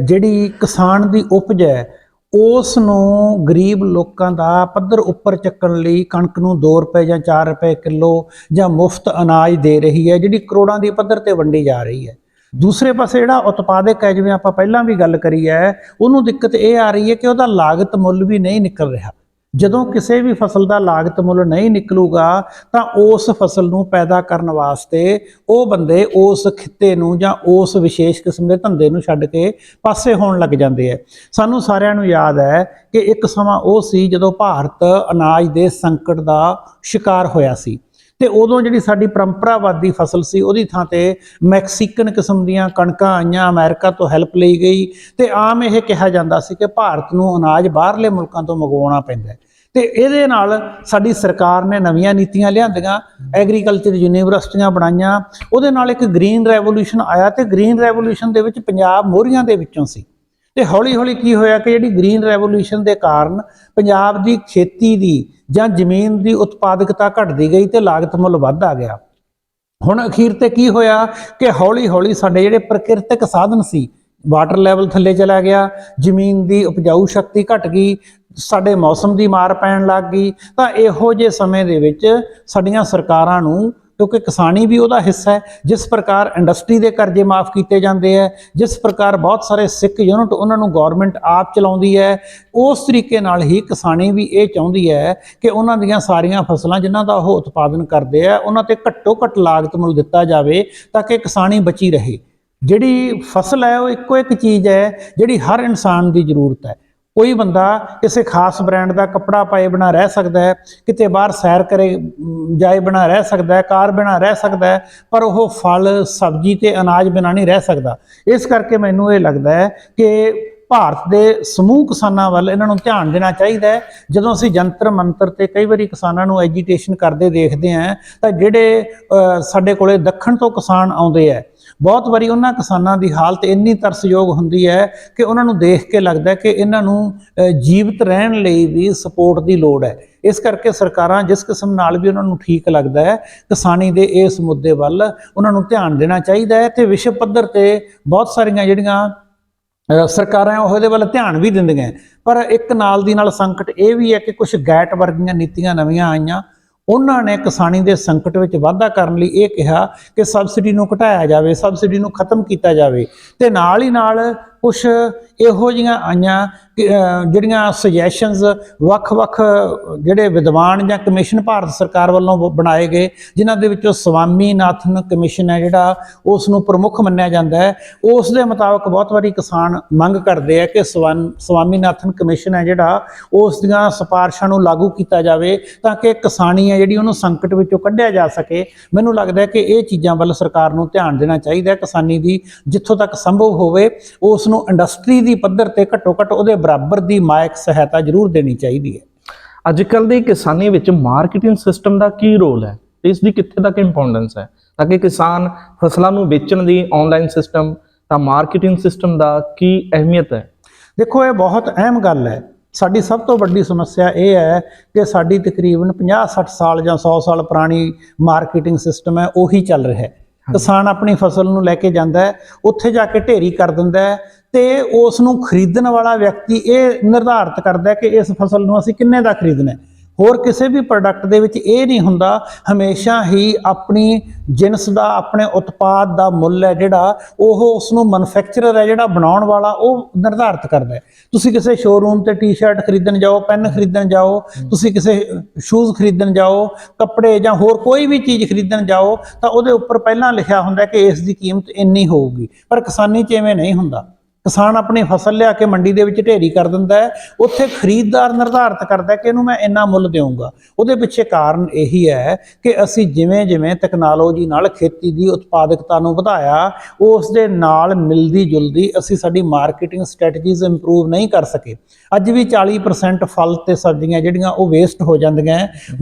ਜਿਹੜੀ ਕਿਸਾਨ ਦੀ ਉਪਜ ਹੈ ਉਸ ਨੂੰ ਗਰੀਬ ਲੋਕਾਂ ਦਾ ਪੱਧਰ ਉੱਪਰ ਚੱਕਣ ਲਈ ਕਣਕ ਨੂੰ 2 ਰੁਪਏ ਜਾਂ 4 ਰੁਪਏ ਕਿਲੋ ਜਾਂ ਮੁਫਤ ਅਨਾਜ ਦੇ ਰਹੀ ਹੈ ਜਿਹੜੀ ਕਰੋੜਾਂ ਦੀ ਪੱਧਰ ਤੇ ਵੰਡੀ ਜਾ ਰਹੀ ਹੈ ਦੂਸਰੇ ਪਾਸੇ ਜਿਹੜਾ ਉਤਪਾਦਕ ਹੈ ਜਿਵੇਂ ਆਪਾਂ ਪਹਿਲਾਂ ਵੀ ਗੱਲ ਕਰੀ ਹੈ ਉਹਨੂੰ ਦਿੱਕਤ ਇਹ ਆ ਰਹੀ ਹੈ ਕਿ ਉਹਦਾ ਲਾਗਤ ਮੁੱਲ ਵੀ ਨਹੀਂ ਨਿਕਲ ਰਿਹਾ। ਜਦੋਂ ਕਿਸੇ ਵੀ ਫਸਲ ਦਾ ਲਾਗਤ ਮੁੱਲ ਨਹੀਂ ਨਿਕਲੂਗਾ, ਤਾਂ ਉਸ ਫਸਲ ਨੂੰ ਪੈਦਾ ਕਰਨ ਵਾਸਤੇ ਉਹ ਬੰਦੇ ਉਸ ਖਿੱਤੇ ਨੂੰ ਜਾਂ ਉਸ ਵਿਸ਼ੇਸ਼ ਕਿਸਮ ਦੇ ਧੰਦੇ ਨੂੰ ਛੱਡ ਕੇ ਪਾਸੇ ਹੋਣ ਲੱਗ ਜਾਂਦੇ ਆ। ਸਾਨੂੰ ਸਾਰਿਆਂ ਨੂੰ ਯਾਦ ਹੈ ਕਿ ਇੱਕ ਸਮਾਂ ਉਹ ਸੀ ਜਦੋਂ ਭਾਰਤ ਅਨਾਜ ਦੇ ਸੰਕਟ ਦਾ ਸ਼ਿਕਾਰ ਹੋਇਆ ਸੀ। ਤੇ ਉਦੋਂ ਜਿਹੜੀ ਸਾਡੀ ਪਰੰਪਰਾਵਾਦੀ ਫਸਲ ਸੀ, ਉਹਦੀ ਥਾਂ ਤੇ ਮੈਕਸੀਕਨ ਕਿਸਮ ਦੀਆਂ ਕਣਕਾਂ ਆਈਆਂ, ਅਮਰੀਕਾ ਤੋਂ ਹੈਲਪ ਲਈ ਗਈ ਤੇ ਆਮ ਇਹ ਕਿਹਾ ਜਾਂਦਾ ਸੀ ਕਿ ਭਾਰਤ ਨੂੰ ਅਨਾਜ ਬਾਹਰਲੇ ਮੁਲਕਾਂ ਤੋਂ ਮੰਗਵਾਉਣਾ ਪੈਂਦਾ ਹੈ। ਤੇ ਇਹਦੇ ਨਾਲ ਸਾਡੀ ਸਰਕਾਰ ਨੇ ਨਵੀਆਂ ਨੀਤੀਆਂ ਲਿਆਂਦੀਆਂ ਐਗਰੀਕਲਚਰ ਯੂਨੀਵਰਸਿਟੀਆਂ ਬਣਾਈਆਂ, ਉਹਦੇ ਨਾਲ ਇੱਕ ਗ੍ਰੀਨ ਰੈਵੋਲੂਸ਼ਨ ਆਇਆ ਤੇ ਗ੍ਰੀਨ ਰੈਵੋਲੂਸ਼ਨ ਦੇ ਵਿੱਚ ਪੰਜਾਬ ਮੋਹਰੀਆਂ ਦੇ ਵਿੱਚੋਂ ਸੀ। ਤੇ ਹੌਲੀ ਹੌਲੀ ਕੀ ਹੋਇਆ ਕਿ ਜਿਹੜੀ ਗ੍ਰੀਨ ਰੈਵੋਲੂਸ਼ਨ ਦੇ ਕਾਰਨ ਪੰਜਾਬ ਦੀ ਖੇਤੀ ਦੀ ਜਾਂ ਜ਼ਮੀਨ ਦੀ ਉਤਪਾਦਕਤਾ ਘਟਦੀ ਗਈ ਤੇ ਲਾਗਤ ਮੁੱਲ ਵੱਧ ਆ ਗਿਆ। ਹੁਣ ਅਖੀਰ ਤੇ ਕੀ ਹੋਇਆ ਕਿ ਹੌਲੀ ਹੌਲੀ ਸਾਡੇ ਜਿਹੜੇ ਪ੍ਰਕਿਰਤਿਕ ਸਾਧਨ ਸੀ ਵਾਟਰ ਲੈਵਲ ਥੱਲੇ ਚਲਾ ਗਿਆ, ਜ਼ਮੀਨ ਦੀ ਉਪਜਾਊ ਸ਼ਕਤੀ ਘਟ ਗਈ ਸਾਡੇ ਮੌਸਮ ਦੀ ਮਾਰ ਪੈਣ ਲੱਗ ਗਈ, ਤਾਂ ਇਹੋ ਜਿਹੇ ਸਮੇਂ ਦੇ ਵਿੱਚ ਸਾਡੀਆਂ ਸਰਕਾਰਾਂ ਨੂੰ, ਕਿਉਂਕਿ ਕਿਸਾਨੀ ਵੀ ਉਹਦਾ ਹਿੱਸਾ ਹੈ, ਜਿਸ ਪ੍ਰਕਾਰ ਇੰਡਸਟਰੀ ਦੇ ਕਰਜ਼ੇ ਮਾਫ ਕੀਤੇ ਜਾਂਦੇ ਹੈ ਜਿਸ ਪ੍ਰਕਾਰ ਬਹੁਤ ਸਾਰੇ ਸਿੱਖ ਯੂਨਿਟ ਉਹਨਾਂ ਨੂੰ ਗਵਰਨਮੈਂਟ ਆਪ ਚਲਾਉਂਦੀ ਹੈ, ਉਸ ਤਰੀਕੇ ਨਾਲ ਹੀ ਕਿਸਾਨੀ ਵੀ ਇਹ ਚਾਹੁੰਦੀ ਹੈ ਕਿ ਉਹਨਾਂ ਦੀਆਂ ਸਾਰੀਆਂ ਫਸਲਾਂ ਜਿਨ੍ਹਾਂ ਦਾ ਉਹ ਉਤਪਾਦਨ ਕਰਦੇ ਆ, ਉਹਨਾਂ ਤੇ ਘੱਟੋ ਘੱਟ ਲਾਗਤ ਮੁੱਲ ਦਿੱਤਾ ਜਾਵੇ ਤਾਂ ਕਿ ਕਿਸਾਨੀ ਬਚੀ ਰਹੇ। ਜਿਹੜੀ ਫਸਲ ਹੈ ਉਹ ਇੱਕੋ ਇੱਕ ਚੀਜ਼ ਹੈ, ਜਿਹੜੀ ਹਰ ਇਨਸਾਨ ਦੀ ਜ਼ਰੂਰਤ ਹੈ। ਕੋਈ ਬੰਦਾ ਕਿਸੇ ਖਾਸ ਬ੍ਰਾਂਡ ਦਾ ਕੱਪੜਾ ਪਾਏ ਬਿਨਾ ਰਹਿ ਸਕਦਾ ਹੈ, ਕਿਤੇ ਬਾਹਰ ਸੈਰ ਕਰੇ ਜਾਏ ਬਿਨਾ ਰਹਿ ਸਕਦਾ ਹੈ, ਕਾਰ ਬਿਨਾ ਰਹਿ ਸਕਦਾ ਹੈ, ਪਰ ਉਹ ਫਲ, ਸਬਜ਼ੀ ਤੇ ਅਨਾਜ ਬਿਨਾ ਨਹੀਂ ਰਹਿ ਸਕਦਾ। ਇਸ ਕਰਕੇ ਮੈਨੂੰ ਇਹ ਲੱਗਦਾ ਹੈ ਕਿ ਭਾਰਤ ਦੇ ਸਮੂਹ ਕਿਸਾਨਾਂ ਵੱਲ ਇਹਨਾਂ ਨੂੰ ਧਿਆਨ ਦੇਣਾ ਚਾਹੀਦਾ ਹੈ। ਜਦੋਂ ਅਸੀਂ ਜੰਤਰ ਮੰਤਰ ਤੇ ਕਈ ਵਾਰੀ ਕਿਸਾਨਾਂ ਨੂੰ ਐਜੀਟੇਸ਼ਨ ਕਰਦੇ ਦੇਖਦੇ ਹਾਂ, ਤਾਂ ਜਿਹੜੇ ਸਾਡੇ ਕੋਲੇ ਦੱਖਣ ਤੋਂ ਕਿਸਾਨ ਆਉਂਦੇ ਆ ਬਹੁਤ ਵਾਰੀ ਉਹਨਾਂ ਕਿਸਾਨਾਂ ਦੀ ਹਾਲਤ ਇੰਨੀ ਤਰਸਯੋਗ ਹੁੰਦੀ ਹੈ ਕਿ ਉਹਨਾਂ ਨੂੰ ਦੇਖ ਕੇ ਲੱਗਦਾ ਕਿ ਇਹਨਾਂ ਨੂੰ ਜੀਵਤ ਰਹਿਣ ਲਈ ਵੀ ਸਪੋਰਟ ਦੀ ਲੋੜ ਹੈ। ਇਸ ਕਰਕੇ ਸਰਕਾਰਾਂ ਜਿਸ ਕਿਸਮ ਨਾਲ ਵੀ ਉਹਨਾਂ ਨੂੰ ਠੀਕ ਲੱਗਦਾ ਹੈ, ਕਿਸਾਨੀ ਦੇ ਇਸ ਮੁੱਦੇ ਵੱਲ ਉਹਨਾਂ ਨੂੰ ਧਿਆਨ ਦੇਣਾ ਚਾਹੀਦਾ ਹੈ ਤੇ ਵਿਸ਼ਵ ਪੱਧਰ ਤੇ ਬਹੁਤ ਸਾਰੀਆਂ ਜਿਹੜੀਆਂ ਸਰਕਾਰਾਂ ਉਹ ਇਹਦੇ ਵੱਲ ਧਿਆਨ ਵੀ ਦਿੰਦੀਆਂ ਪਰ ਇੱਕ ਨਾਲ ਦੀ ਨਾਲ ਸੰਕਟ ਇਹ ਵੀ ਹੈ ਕਿ ਕੁਝ ਗੈਟ ਵਰਗੀਆਂ ਨੀਤੀਆਂ ਨਵੀਆਂ ਆਈਆਂ ਉਹਨਾਂ ਨੇ ਕਿਸਾਨੀ ਦੇ ਸੰਕਟ ਵਿੱਚ ਵਾਧਾ ਕਰਨ ਲਈ ਇਹ ਕਿਹਾ ਕਿ ਸਬਸਿਡੀ ਨੂੰ ਘਟਾਇਆ ਜਾਵੇ, ਸਬਸਿਡੀ ਨੂੰ ਖਤਮ ਕੀਤਾ ਜਾਵੇ ਤੇ ਨਾਲ ਹੀ ਨਾਲ ਕੁਝ ਇਹੋ ਜਿਹੀਆਂ ਆਈਆਂ ਕਿ, ਜਿਹੜੀਆਂ ਸੁਜੈਸ਼ਨਸ ਵੱਖ-ਵੱਖ ਜਿਹੜੇ ਵਿਦਵਾਨ ਜਾਂ ਕਮਿਸ਼ਨ ਭਾਰਤ ਸਰਕਾਰ ਵੱਲੋਂ ਬ- ਬਣਾਏ ਗਏ ਜਿਨ੍ਹਾਂ ਦੇ ਵਿੱਚੋਂ ਸਵਾਮੀਨਾਥਨ ਕਮਿਸ਼ਨ ਹੈ ਜਿਹੜਾ ਉਸ ਨੂੰ ਪ੍ਰਮੁੱਖ ਮੰਨਿਆ ਜਾਂਦਾ ਹੈ। ਉਸ ਦੇ ਮੁਤਾਬਕ ਬਹੁਤ ਵਾਰੀ ਕਿਸਾਨ ਮੰਗ ਕਰਦੇ ਆ ਕਿ ਸਵਾਨ- ਸਵਾਮੀਨਾਥਨ ਕਮਿਸ਼ਨ ਹੈ ਜਿਹੜਾ ਉਸ ਦੀਆਂ ਸਿਫਾਰਸ਼ਾਂ ਨੂੰ ਲਾਗੂ ਕੀਤਾ ਜਾਵੇ ਤਾਂ ਕਿ ਕਿਸਾਨੀ ਹੈ ਜਿਹੜੀ ਉਹਨੂੰ ਸੰਕਟ ਵਿੱਚੋਂ ਕੱਢਿਆ ਜਾ ਸਕੇ। ਮੈਨੂੰ ਲੱਗਦਾ ਹੈ ਕਿ ਇਹ ਚੀਜ਼ਾਂ ਵੱਲ ਸਰਕਾਰ ਨੂੰ ਧਿਆਨ ਦੇਣਾ ਚਾਹੀਦਾ ਹੈ। ਕਿਸਾਨੀ ਦੀ ਜਿੱਥੋਂ ਤੱਕ ਸੰਭਵ ਹੋਵੇ ਉਸ ਨੂੰ ਇੰਡਸਟਰੀ ਦੀ ਪੱਧਰ ਤੇ ਘੱਟੋ ਘੱਟ ਉਹਦੇ ਬਰਾਬਰ ਦੀ ਮਾਇਕ ਸਹਾਇਤਾ ਜ਼ਰੂਰ ਦੇਣੀ ਚਾਹੀਦੀ ਹੈ। ਅੱਜ ਕੱਲ ਦੀ ਕਿਸਾਨੀ ਵਿੱਚ ਮਾਰਕੀਟਿੰਗ ਸਿਸਟਮ ਦਾ ਕੀ ਰੋਲ ਹੈ? ਤੇ ਇਸ ਦੀ ਕਿੱਥੇ ਤੱਕ ਇੰਪੋਰਟੈਂਸ ਹੈ? ਤਾਂ ਕਿ ਕਿਸਾਨ ਫਸਲਾਂ ਨੂੰ ਵੇਚਣ ਦੀ ਆਨਲਾਈਨ ਸਿਸਟਮ ਤਾਂ ਮਾਰਕੀਟਿੰਗ ਸਿਸਟਮ ਦਾ ਕੀ ਅਹਿਮੀਅਤ ਹੈ? ਦੇਖੋ ਇਹ ਬਹੁਤ ਅਹਿਮ ਗੱਲ ਹੈ। ਸਾਡੀ ਸਭ ਤੋਂ ਵੱਡੀ ਸਮੱਸਿਆ ਇਹ ਹੈ ਕਿ ਸਾਡੀ ਤਕਰੀਬਨ 50-60 ਸਾਲ ਜਾਂ 100 ਸਾਲ ਪੁਰਾਣੀ ਮਾਰਕੀਟਿੰਗ ਸਿਸਟਮ ਹੈ ਉਹੀ ਚੱਲ ਰਿਹਾ ਹੈ। ਕਿਸਾਨ ਆਪਣੀ ਫਸਲ ਨੂੰ ਲੈ ਕੇ ਜਾਂਦਾ ਹੈ, ਉੱਥੇ ਜਾ ਕੇ ਢੇਰੀ ਕਰ ਦਿੰਦਾ ਹੈ ਤੇ ਉਸ ਨੂੰ ਖਰੀਦਣ ਵਾਲਾ ਵਿਅਕਤੀ ਇਹ ਨਿਰਧਾਰਤ ਕਰਦਾ ਹੈ ਕਿ ਇਸ ਫਸਲ ਨੂੰ ਅਸੀਂ ਕਿੰਨੇ ਦਾ ਖਰੀਦਣਾ ਹੈ। ਹੋਰ ਕਿਸੇ ਵੀ ਪ੍ਰੋਡਕਟ ਦੇ ਵਿੱਚ ਇਹ ਨਹੀਂ ਹੁੰਦਾ, ਹਮੇਸ਼ਾ ਹੀ ਆਪਣੀ ਜਿਨਸ ਦਾ, ਆਪਣੇ ਉਤਪਾਦ ਦਾ ਮੁੱਲ ਹੈ ਜਿਹੜਾ, ਉਹ ਉਸ ਨੂੰ ਮੈਨੂਫੈਕਚਰਰ ਹੈ ਜਿਹੜਾ ਬਣਾਉਣ ਵਾਲਾ, ਉਹ ਨਿਰਧਾਰਤ ਕਰਦਾ ਹੈ। ਤੁਸੀਂ ਕਿਸੇ ਸ਼ੋਰੂਮ ਤੇ ਟੀ-ਸ਼ਰਟ ਖਰੀਦਣ ਜਾਓ ਪੈਨ ਖਰੀਦਣ ਜਾਓ, ਤੁਸੀਂ ਕਿਸੇ ਸ਼ੂਜ਼ ਖਰੀਦਣ ਜਾਓ, ਕੱਪੜੇ ਜਾਂ ਹੋਰ ਕੋਈ ਵੀ ਚੀਜ਼ ਖਰੀਦਣ ਜਾਓ, ਤਾਂ ਉਹਦੇ ਉੱਪਰ ਪਹਿਲਾਂ ਲਿਖਿਆ ਹੁੰਦਾ ਕਿ ਇਸ ਦੀ ਕੀਮਤ ਇੰਨੀ ਹੋਊਗੀ। ਪਰ ਕਿਸਾਨੀ 'ਚ ਐਵੇਂ ਨਹੀਂ ਹੁੰਦਾ। ਕਿਸਾਨ ਆਪਣੀ ਫਸਲ ਲਿਆ ਕੇ ਮੰਡੀ ਦੇ ਵਿੱਚ ਢੇਰੀ ਕਰ ਦਿੰਦਾ ਹੈ, ਉੱਥੇ ਖਰੀਦਦਾਰ ਨਿਰਧਾਰਤ ਕਰਦਾ ਕਿ ਇਹਨੂੰ ਮੈਂ ਇੰਨਾ ਮੁੱਲ ਦੇਵਾਂਗਾ ਉਹਦੇ ਪਿੱਛੇ ਕਾਰਨ ਇਹੀ ਹੈ ਕਿ ਅਸੀਂ ਜਿਵੇਂ ਜਿਵੇਂ ਟੈਕਨੋਲੋਜੀ ਨਾਲ ਖੇਤੀ ਦੀ ਉਤਪਾਦਕਤਾ ਨੂੰ ਵਧਾਇਆ ਉਸ ਦੇ ਨਾਲ ਮਿਲਦੀ ਜੁਲਦੀ ਅਸੀਂ ਸਾਡੀ ਮਾਰਕੀਟਿੰਗ ਸਟ੍ਰੈਟਜੀਜ਼ ਇੰਪਰੂਵ ਨਹੀਂ ਕਰ ਸਕੇ। ਅੱਜ ਵੀ 40% ਫਲ ਤੇ ਸਬਜ਼ੀਆਂ ਜਿਹੜੀਆਂ ਉਹ ਵੇਸਟ ਹੋ ਜਾਂਦੀਆਂ,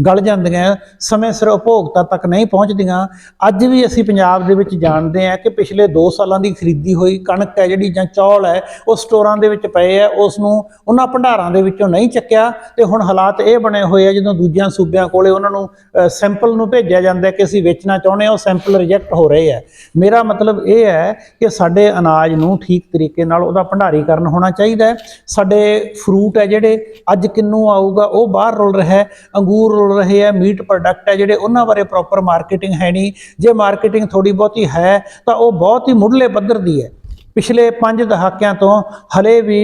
ਗਲ ਜਾਂਦੀਆਂ, ਸਮੇਂ ਸਿਰ ਉਪਭੋਗਤਾ ਤੱਕ ਨਹੀਂ ਪਹੁੰਚਦੀਆਂ। ਅੱਜ ਵੀ ਅਸੀਂ ਪੰਜਾਬ ਦੇ ਵਿੱਚ ਜਾਣਦੇ ਹਾਂ ਕਿ ਪਿਛਲੇ 2 ਸਾਲਾਂ ਦੀ ਖਰੀਦੀ ਹੋਈ ਕਣਕ ਹੈ ਜਿਹੜੀ ਜਾਂ ਚੌਲ ਹੈ, ਉਹ ਸਟੋਰਾਂ ਦੇ ਵਿੱਚ ਪਏ ਆ ਉਸ ਨੂੰ ਉਹਨਾਂ ਭੰਡਾਰਾਂ ਦੇ ਵਿੱਚੋਂ ਨਹੀਂ ਚੱਕਿਆ ਤੇ ਹੁਣ ਹਾਲਾਤ ਇਹ ਬਣੇ ਹੋਏ ਆ ਜਦੋਂ ਦੂਜਿਆਂ ਸੂਬਿਆਂ ਕੋਲੇ ਉਹਨਾਂ ਨੂੰ ਸੈਂਪਲ ਨੂੰ ਭੇਜਿਆ ਜਾਂਦਾ ਕਿ ਅਸੀਂ ਵੇਚਣਾ ਚਾਹੁੰਦੇ ਹਾਂ, ਉਹ ਸੈਂਪਲ ਰਿਜੈਕਟ ਹੋ ਰਹੇ ਆ ਮੇਰਾ ਮਤਲਬ ਇਹ ਹੈ ਕਿ ਸਾਡੇ ਅਨਾਜ ਨੂੰ ਠੀਕ ਤਰੀਕੇ ਨਾਲ ਉਹਦਾ ਭੰਡਾਰੀਕਰਨ ਹੋਣਾ ਚਾਹੀਦਾ ਹੈ। ਸਾਡੇ ਫਰੂਟ ਹੈ ਜਿਹੜੇ, ਅੱਜ ਕਿੰਨੂ ਆਊਗਾ, ਉਹ ਬਾਹਰ ਰੁਲ ਰਿਹਾ ਹੈ, ਅੰਗੂਰ ਰੁਲ ਰਹੇ ਹੈ ਮੀਟ ਪ੍ਰੋਡਕਟ ਹੈ ਜਿਹੜੇ, ਉਹਨਾਂ ਬਾਰੇ ਪ੍ਰੋਪਰ ਮਾਰਕੀਟਿੰਗ ਹੈ ਨਹੀਂ। ਜੇ ਮਾਰਕੀਟਿੰਗ ਥੋੜੀ ਬਹੁਤੀ ਹੈ, ਤਾਂ ਉਹ ਬਹੁਤ ਹੀ ਮੁੱਢਲੇ ਪੱਧਰ ਦੀ ਹੈ। ਪਿਛਲੇ 5 ਦਹਾਕਿਆਂ ਤੋਂ ਹਲੇ ਵੀ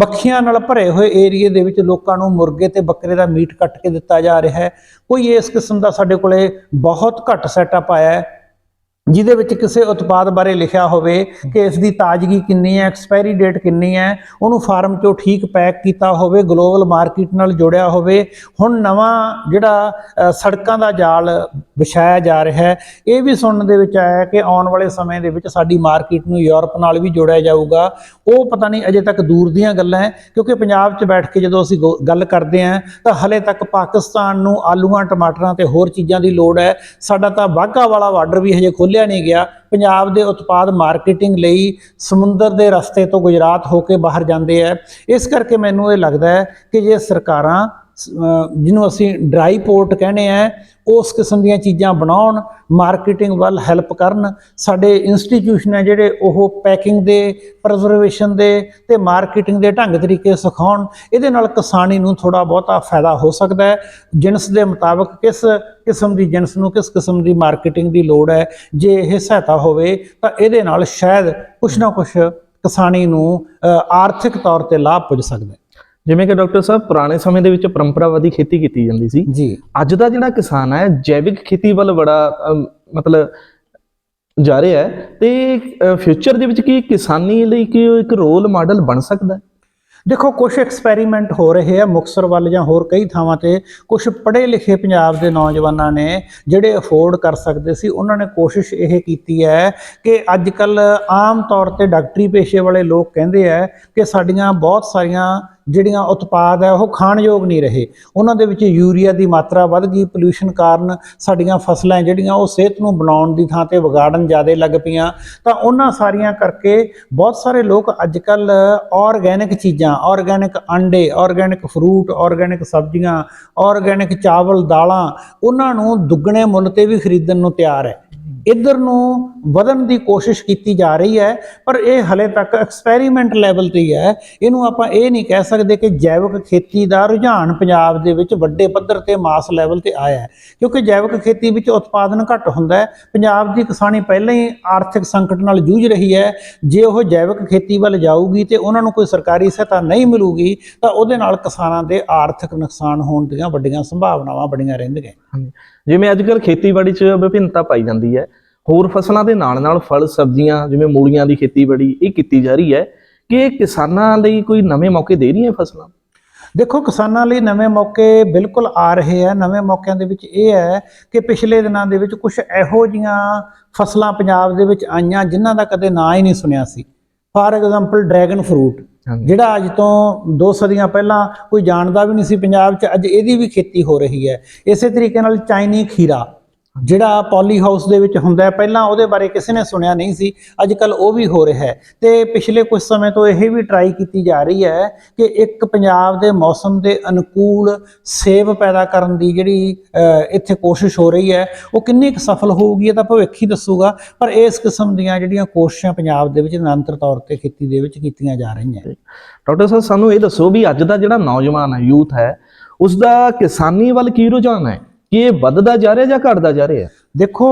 ਮੱਖੀਆਂ ਨਾਲ ਭਰੇ ਹੋਏ ਏਰੀਏ ਦੇ ਵਿੱਚ ਲੋਕਾਂ ਨੂੰ ਮੁਰਗੇ ਤੇ ਬੱਕਰੇ ਦਾ ਮੀਟ ਕੱਟ ਕੇ ਦਿੱਤਾ ਜਾ ਰਿਹਾ ਹੈ। ਕੋਈ ਇਸ ਕਿਸਮ ਦਾ ਸਾਡੇ ਕੋਲੇ ਬਹੁਤ ਘੱਟ ਸੈਟਅਪ ਆਇਆ ਹੈ, ਜਿਹਦੇ ਵਿੱਚ ਕਿਸੇ ਉਤਪਾਦ ਬਾਰੇ ਲਿਖਿਆ ਹੋਵੇ ਕਿ ਇਸ ਦੀ ਤਾਜ਼ਗੀ ਕਿੰਨੀ ਹੈ ਐਕਸਪਾਇਰੀ ਡੇਟ ਕਿੰਨੀ ਹੈ, ਉਹਨੂੰ ਫਾਰਮ ਚੋਂ ਠੀਕ ਪੈਕ ਕੀਤਾ ਹੋਵੇ ਗਲੋਬਲ ਮਾਰਕੀਟ ਨਾਲ ਜੋੜਿਆ ਹੋਵੇ। ਹੁਣ ਨਵਾਂ ਜਿਹੜਾ ਸੜਕਾਂ ਦਾ ਜਾਲ ਵਿਛਾਇਆ ਜਾ ਰਿਹਾ ਹੈ। ਇਹ ਵੀ ਸੁਣਨ ਦੇ ਵਿੱਚ ਆਇਆ ਕਿ ਆਉਣ ਵਾਲੇ ਸਮੇਂ ਦੇ ਵਿੱਚ ਸਾਡੀ ਮਾਰਕੀਟ ਨੂੰ ਯੂਰਪ ਨਾਲ ਵੀ ਜੋੜਿਆ ਜਾਊਗਾ। ਉਹ ਪਤਾ ਨਹੀਂ ਅਜੇ ਤੱਕ ਦੂਰ ਦੀਆਂ ਗੱਲਾਂ ਹੈ, ਕਿਉਂਕਿ ਪੰਜਾਬ 'ਚ ਬੈਠ ਕੇ ਜਦੋਂ ਅਸੀਂ ਗੋ- ਗੱਲ ਕਰਦੇ ਹਾਂ, ਤਾਂ ਹਲੇ ਤੱਕ ਪਾਕਿਸਤਾਨ ਨੂੰ ਆਲੂਆਂ, ਟਮਾਟਰਾਂ ਤੇ ਹੋਰ ਚੀਜ਼ਾਂ ਦੀ ਲੋੜ ਹੈ। ਸਾਡਾ ਤਾਂ ਵਾਹਗਾ ਵਾਲਾ ਬਾਰਡਰ ਵੀ ਹਜੇ ਖੋਲ੍ਹਿਆ ਨਹੀਂ ਗਿਆ। ਪੰਜਾਬ ਦੇ ਉਤਪਾਦ ਮਾਰਕੀਟਿੰਗ ਲਈ ਸਮੁੰਦਰ ਦੇ ਰਸਤੇ ਤੋਂ ਗੁਜਰਾਤ ਹੋ ਕੇ ਬਾਹਰ ਜਾਂਦੇ ਆ ਇਸ ਕਰਕੇ ਮੈਨੂੰ ਇਹ ਲੱਗਦਾ ਹੈ ਕਿ ਜੇ ਸਰਕਾਰਾਂ ਜਿਹਨੂੰ ਅਸੀਂ ਡਰਾਈ ਪੋਰਟ ਕਹਿੰਦੇ ਆ ਉਸ ਕਿਸਮ ਦੀਆਂ ਚੀਜ਼ਾਂ ਬਣਾਉਣ ਮਾਰਕੀਟਿੰਗ ਵੱਲ ਹੈਲਪ ਕਰਨ। ਸਾਡੇ ਇੰਸਟੀਚਿਊਸ਼ਨ ਹੈ ਜਿਹੜੇ ਉਹ ਪੈਕਿੰਗ ਦੇ ਪ੍ਰਜ਼ਰਵੇਸ਼ਨ ਦੇ ਤੇ ਮਾਰਕੀਟਿੰਗ ਦੇ ਢੰਗ ਤਰੀਕੇ ਸਿਖਾਉਣ। ਇਹਦੇ ਨਾਲ ਕਿਸਾਨੀ ਨੂੰ ਥੋੜਾ ਬਹੁਤਾ ਫਾਇਦਾ ਹੋ ਸਕਦਾ ਹੈ। ਜਿਨਸ ਦੇ ਮੁਤਾਬਕ ਕਿਸ ਕਿਸਮ ਦੀ ਜਿਨਸ ਨੂੰ ਕਿਸ ਕਿਸਮ ਦੀ ਮਾਰਕੀਟਿੰਗ ਦੀ ਲੋੜ ਹੈ, ਜੇ ਇਹ ਸਹਾਇਤਾ ਹੋਵੇ, ਤਾਂ ਇਹਦੇ ਨਾਲ ਸ਼ਾਇਦ ਕੁਛ ਨਾ ਕੁਛ ਕਿਸਾਨੀ ਨੂੰ ਆਰਥਿਕ ਤੌਰ ਤੇ ਲਾਭ ਪੁੱਜ ਸਕਦਾ ਹੈ। ਜਿਵੇਂ ਕਿ ਡਾਕਟਰ ਸਾਹਿਬ ਪੁਰਾਣੇ ਸਮੇਂ ਦੇ ਵਿੱਚ ਪਰੰਪਰਾਵਾਦੀ ਖੇਤੀ ਕੀਤੀ ਜਾਂਦੀ ਸੀ। ਜੀ। ਅੱਜ ਦਾ ਜਿਹੜਾ ਕਿਸਾਨ ਹੈ ਜੈਵਿਕ ਖੇਤੀ ਵੱਲ ਬੜਾ ਮਤਲਬ ਜਾ ਰਿਹਾ ਹੈ। ਤੇ ਫਿਊਚਰ ਦੇ ਵਿੱਚ ਕੀ ਕਿਸਾਨੀ ਲਈ ਕੀ ਇੱਕ ਰੋਲ ਮਾਡਲ ਬਣ ਸਕਦਾ ਹੈ? ਦੇਖੋ ਕੁਝ ਐਕਸਪੈਰੀਮੈਂਟ ਹੋ ਰਹੇ ਆ ਮੁਕਸਰ ਵੱਲ ਜਾਂ ਹੋਰ ਕਈ ਥਾਵਾਂ ਤੇ। ਕੁਝ ਪੜ੍ਹੇ ਲਿਖੇ ਪੰਜਾਬ ਦੇ ਨੌਜਵਾਨਾਂ ਨੇ ਜਿਹੜੇ ਅਫੋਰਡ ਕਰ ਸਕਦੇ ਸੀ ਉਹਨਾਂ ਨੇ ਕੋਸ਼ਿਸ਼ ਇਹ ਕੀਤੀ ਹੈ ਕਿ ਅੱਜ ਕੱਲ ਆਮ ਤੌਰ ਤੇ ਡਾਕਟਰੀ ਪੇਸ਼ੇ ਵਾਲੇ ਲੋਕ ਕਹਿੰਦੇ ਆ ਕਿ ਸਾਡੀਆਂ ਬਹੁਤ ਸਾਰੀਆਂ ਜਿਹੜੀਆਂ ਉਤਪਾਦ ਹੈ, ਉਹ ਖਾਣਯੋਗ ਨਹੀਂ ਰਹੇ। ਉਹਨਾਂ ਦੇ ਵਿੱਚ ਯੂਰੀਆ ਦੀ ਮਾਤਰਾ ਵੱਧ ਗਈ। ਪੋਲੂਸ਼ਨ ਕਾਰਨ ਸਾਡੀਆਂ ਫਸਲਾਂ ਜਿਹੜੀਆਂ, ਉਹ ਸਿਹਤ ਨੂੰ ਬਣਾਉਣ ਦੀ ਥਾਂ ਤੇ ਵਿਗਾੜਨ ਜ਼ਿਆਦਾ ਲੱਗ ਪਈਆਂ। ਤਾਂ ਉਹਨਾਂ ਸਾਰੀਆਂ ਕਰਕੇ ਬਹੁਤ ਸਾਰੇ ਲੋਕ ਅੱਜ ਕੱਲ ਆਰਗੈਨਿਕ ਚੀਜ਼ਾਂ ਆਰਗੈਨਿਕ ਅੰਡੇ ਆਰਗੈਨਿਕ ਫਰੂਟ ਆਰਗੈਨਿਕ ਸਬਜ਼ੀਆਂ ਆਰਗੈਨਿਕ ਚਾਵਲ, ਦਾਲਾਂ, ਉਹਨਾਂ ਨੂੰ ਦੁੱਗਣੇ ਮੁੱਲ ਤੇ ਵੀ ਖਰੀਦਣ ਨੂੰ ਤਿਆਰ ਹੈ। ਇੱਧਰ ਨੂੰ ਵਧਣ ਦੀ ਕੋਸ਼ਿਸ਼ ਕੀਤੀ ਜਾ ਰਹੀ ਹੈ, ਪਰ ਇਹ ਹਲੇ ਤੱਕ ਐਕਸਪੈਰੀਮੈਂਟ ਲੈਵਲ ਤੇ ਹੀ ਹੈ। ਇਹਨੂੰ ਆਪਾਂ ਇਹ ਨਹੀਂ ਕਹਿ ਸਕਦੇ ਕਿ ਜੈਵਿਕ ਖੇਤੀ ਦਾ ਰੁਝਾਨ ਪੰਜਾਬ ਦੇ ਵਿੱਚ ਵੱਡੇ ਪੱਧਰ ਤੇ ਮਾਸ ਲੈਵਲ ਤੇ ਆਇਆ ਹੈ, ਕਿਉਂਕਿ ਜੈਵਿਕ ਖੇਤੀ ਵਿੱਚ ਉਤਪਾਦਨ ਘੱਟ ਹੁੰਦਾ ਹੈ। ਪੰਜਾਬ ਦੀ ਕਿਸਾਨੀ ਪਹਿਲਾਂ ਹੀ ਆਰਥਿਕ ਸੰਕਟ ਨਾਲ ਜੂਝ ਰਹੀ ਹੈ। ਜੇ ਉਹ ਜੈਵਿਕ ਖੇਤੀ ਵੱਲ ਜਾਊਗੀ ਤੇ ਉਹਨਾਂ ਨੂੰ ਕੋਈ ਸਰਕਾਰੀ ਸਹਾਇਤਾ ਨਹੀਂ ਮਿਲੂਗੀ, ਤਾਂ ਉਹਦੇ ਨਾਲ ਕਿਸਾਨਾਂ ਦੇ ਆਰਥਿਕ ਨੁਕਸਾਨ ਹੋਣ ਦੀਆਂ ਵੱਡੀਆਂ ਸੰਭਾਵਨਾਵਾਂ ਬਣੀਆਂ ਰਹਿੰਦੀਆਂ। ਜਿਵੇਂ ਅੱਜ ਕੱਲ ਖੇਤੀਬਾੜੀ 'ਚ ਵਿਭਿੰਨਤਾ ਪਾਈ ਜਾਂਦੀ ਹੈ, ਹੋਰ ਫਸਲਾਂ ਦੇ ਨਾਲ ਨਾਲ ਫਲ, ਸਬਜ਼ੀਆਂ, ਜਿਵੇਂ ਮੂਲੀਆਂ ਦੀ ਖੇਤੀਬਾੜੀ ਇਹ ਕੀਤੀ ਜਾ ਰਹੀ ਹੈ ਕਿ ਕਿਸਾਨਾਂ ਲਈ ਕੋਈ ਨਵੇਂ ਮੌਕੇ ਦੇ ਰਹੀਆਂ ਫਸਲਾਂ? ਦੇਖੋ, ਕਿਸਾਨਾਂ ਲਈ ਨਵੇਂ ਮੌਕੇ ਬਿਲਕੁਲ ਆ ਰਹੇ ਆ ਨਵੇਂ ਮੌਕਿਆਂ ਦੇ ਵਿੱਚ ਇਹ ਹੈ ਕਿ ਪਿਛਲੇ ਦਿਨਾਂ ਦੇ ਵਿੱਚ ਕੁਝ ਇਹੋ ਜੀਆਂ ਫਸਲਾਂ ਪੰਜਾਬ ਦੇ ਵਿੱਚ ਆਈਆਂ ਜਿਨ੍ਹਾਂ ਦਾ ਕਦੇ ਨਾਂ ਹੀ ਨਹੀਂ ਸੁਣਿਆ ਸੀ। For example dragon fruit. ਜਿਹੜਾ ਅੱਜ ਤੋਂ ਦੋ ਸਦੀਆਂ ਪਹਿਲਾਂ ਕੋਈ ਜਾਣਦਾ ਵੀ ਨਹੀਂ ਸੀ ਪੰਜਾਬ 'ਚ, ਅੱਜ ਇਹਦੀ ਵੀ ਖੇਤੀ ਹੋ ਰਹੀ ਹੈ। ਇਸੇ ਤਰੀਕੇ ਨਾਲ ਚਾਈਨੀ ਖੀਰਾ ਜਿਹੜਾ ਪੋਲੀ ਹਾਊਸ ਦੇ ਵਿੱਚ ਹੁੰਦਾ ਹੈ, ਪਹਿਲਾਂ ਉਹਦੇ ਬਾਰੇ ਕਿਸੇ ਨੇ ਸੁਣਿਆ ਨਹੀਂ ਸੀ ਅੱਜ ਕੱਲ ਉਹ ਵੀ ਹੋ ਰਿਹਾ ਹੈ। ਤੇ ਪਿਛਲੇ ਕੁਝ ਸਮੇਂ ਤੋਂ ਇਹ ਵੀ ਟਰਾਈ ਕੀਤੀ ਜਾ ਰਹੀ ਹੈ ਕਿ ਇੱਕ ਪੰਜਾਬ ਦੇ ਮੌਸਮ ਦੇ ਅਨੁਕੂਲ ਸੇਬ ਪੈਦਾ ਕਰਨ ਦੀ ਜਿਹੜੀ ਇੱਥੇ ਕੋਸ਼ਿਸ਼ ਹੋ ਰਹੀ ਹੈ, ਉਹ ਕਿੰਨੀ ਕੁ ਸਫਲ ਹੋਊਗੀ ਇਹ ਤਾਂ ਭਵਿੱਖ ਹੀ ਦੱਸੂਗਾ, ਪਰ ਇਸ ਕਿਸਮ ਦੀਆਂ ਜਿਹੜੀਆਂ ਕੋਸ਼ਿਸ਼ਾਂ ਪੰਜਾਬ ਦੇ ਵਿੱਚ ਨਿਰੰਤਰ ਤੌਰ ਤੇ ਖੇਤੀ ਦੇ ਵਿੱਚ ਕੀਤੀਆਂ ਜਾ ਰਹੀਆਂ ਡਾਕਟਰ ਸਾਹਿਬ, ਸਾਨੂੰ ਇਹ ਦੱਸੋ ਵੀ ਅੱਜ ਦਾ ਜਿਹੜਾ ਨੌਜਵਾਨ ਹੈ, ਯੂਥ ਹੈ ਉਸ ਦਾ ਕਿਸਾਨੀ ਵੱਲ ਕੀ ਰੁਝਾਨ ਹੈ? ਕਿ ਇਹ ਵੱਧਦਾ ਜਾ ਰਿਹਾ ਜਾਂ ਘਟਦਾ ਜਾ ਰਿਹਾ? ਦੇਖੋ,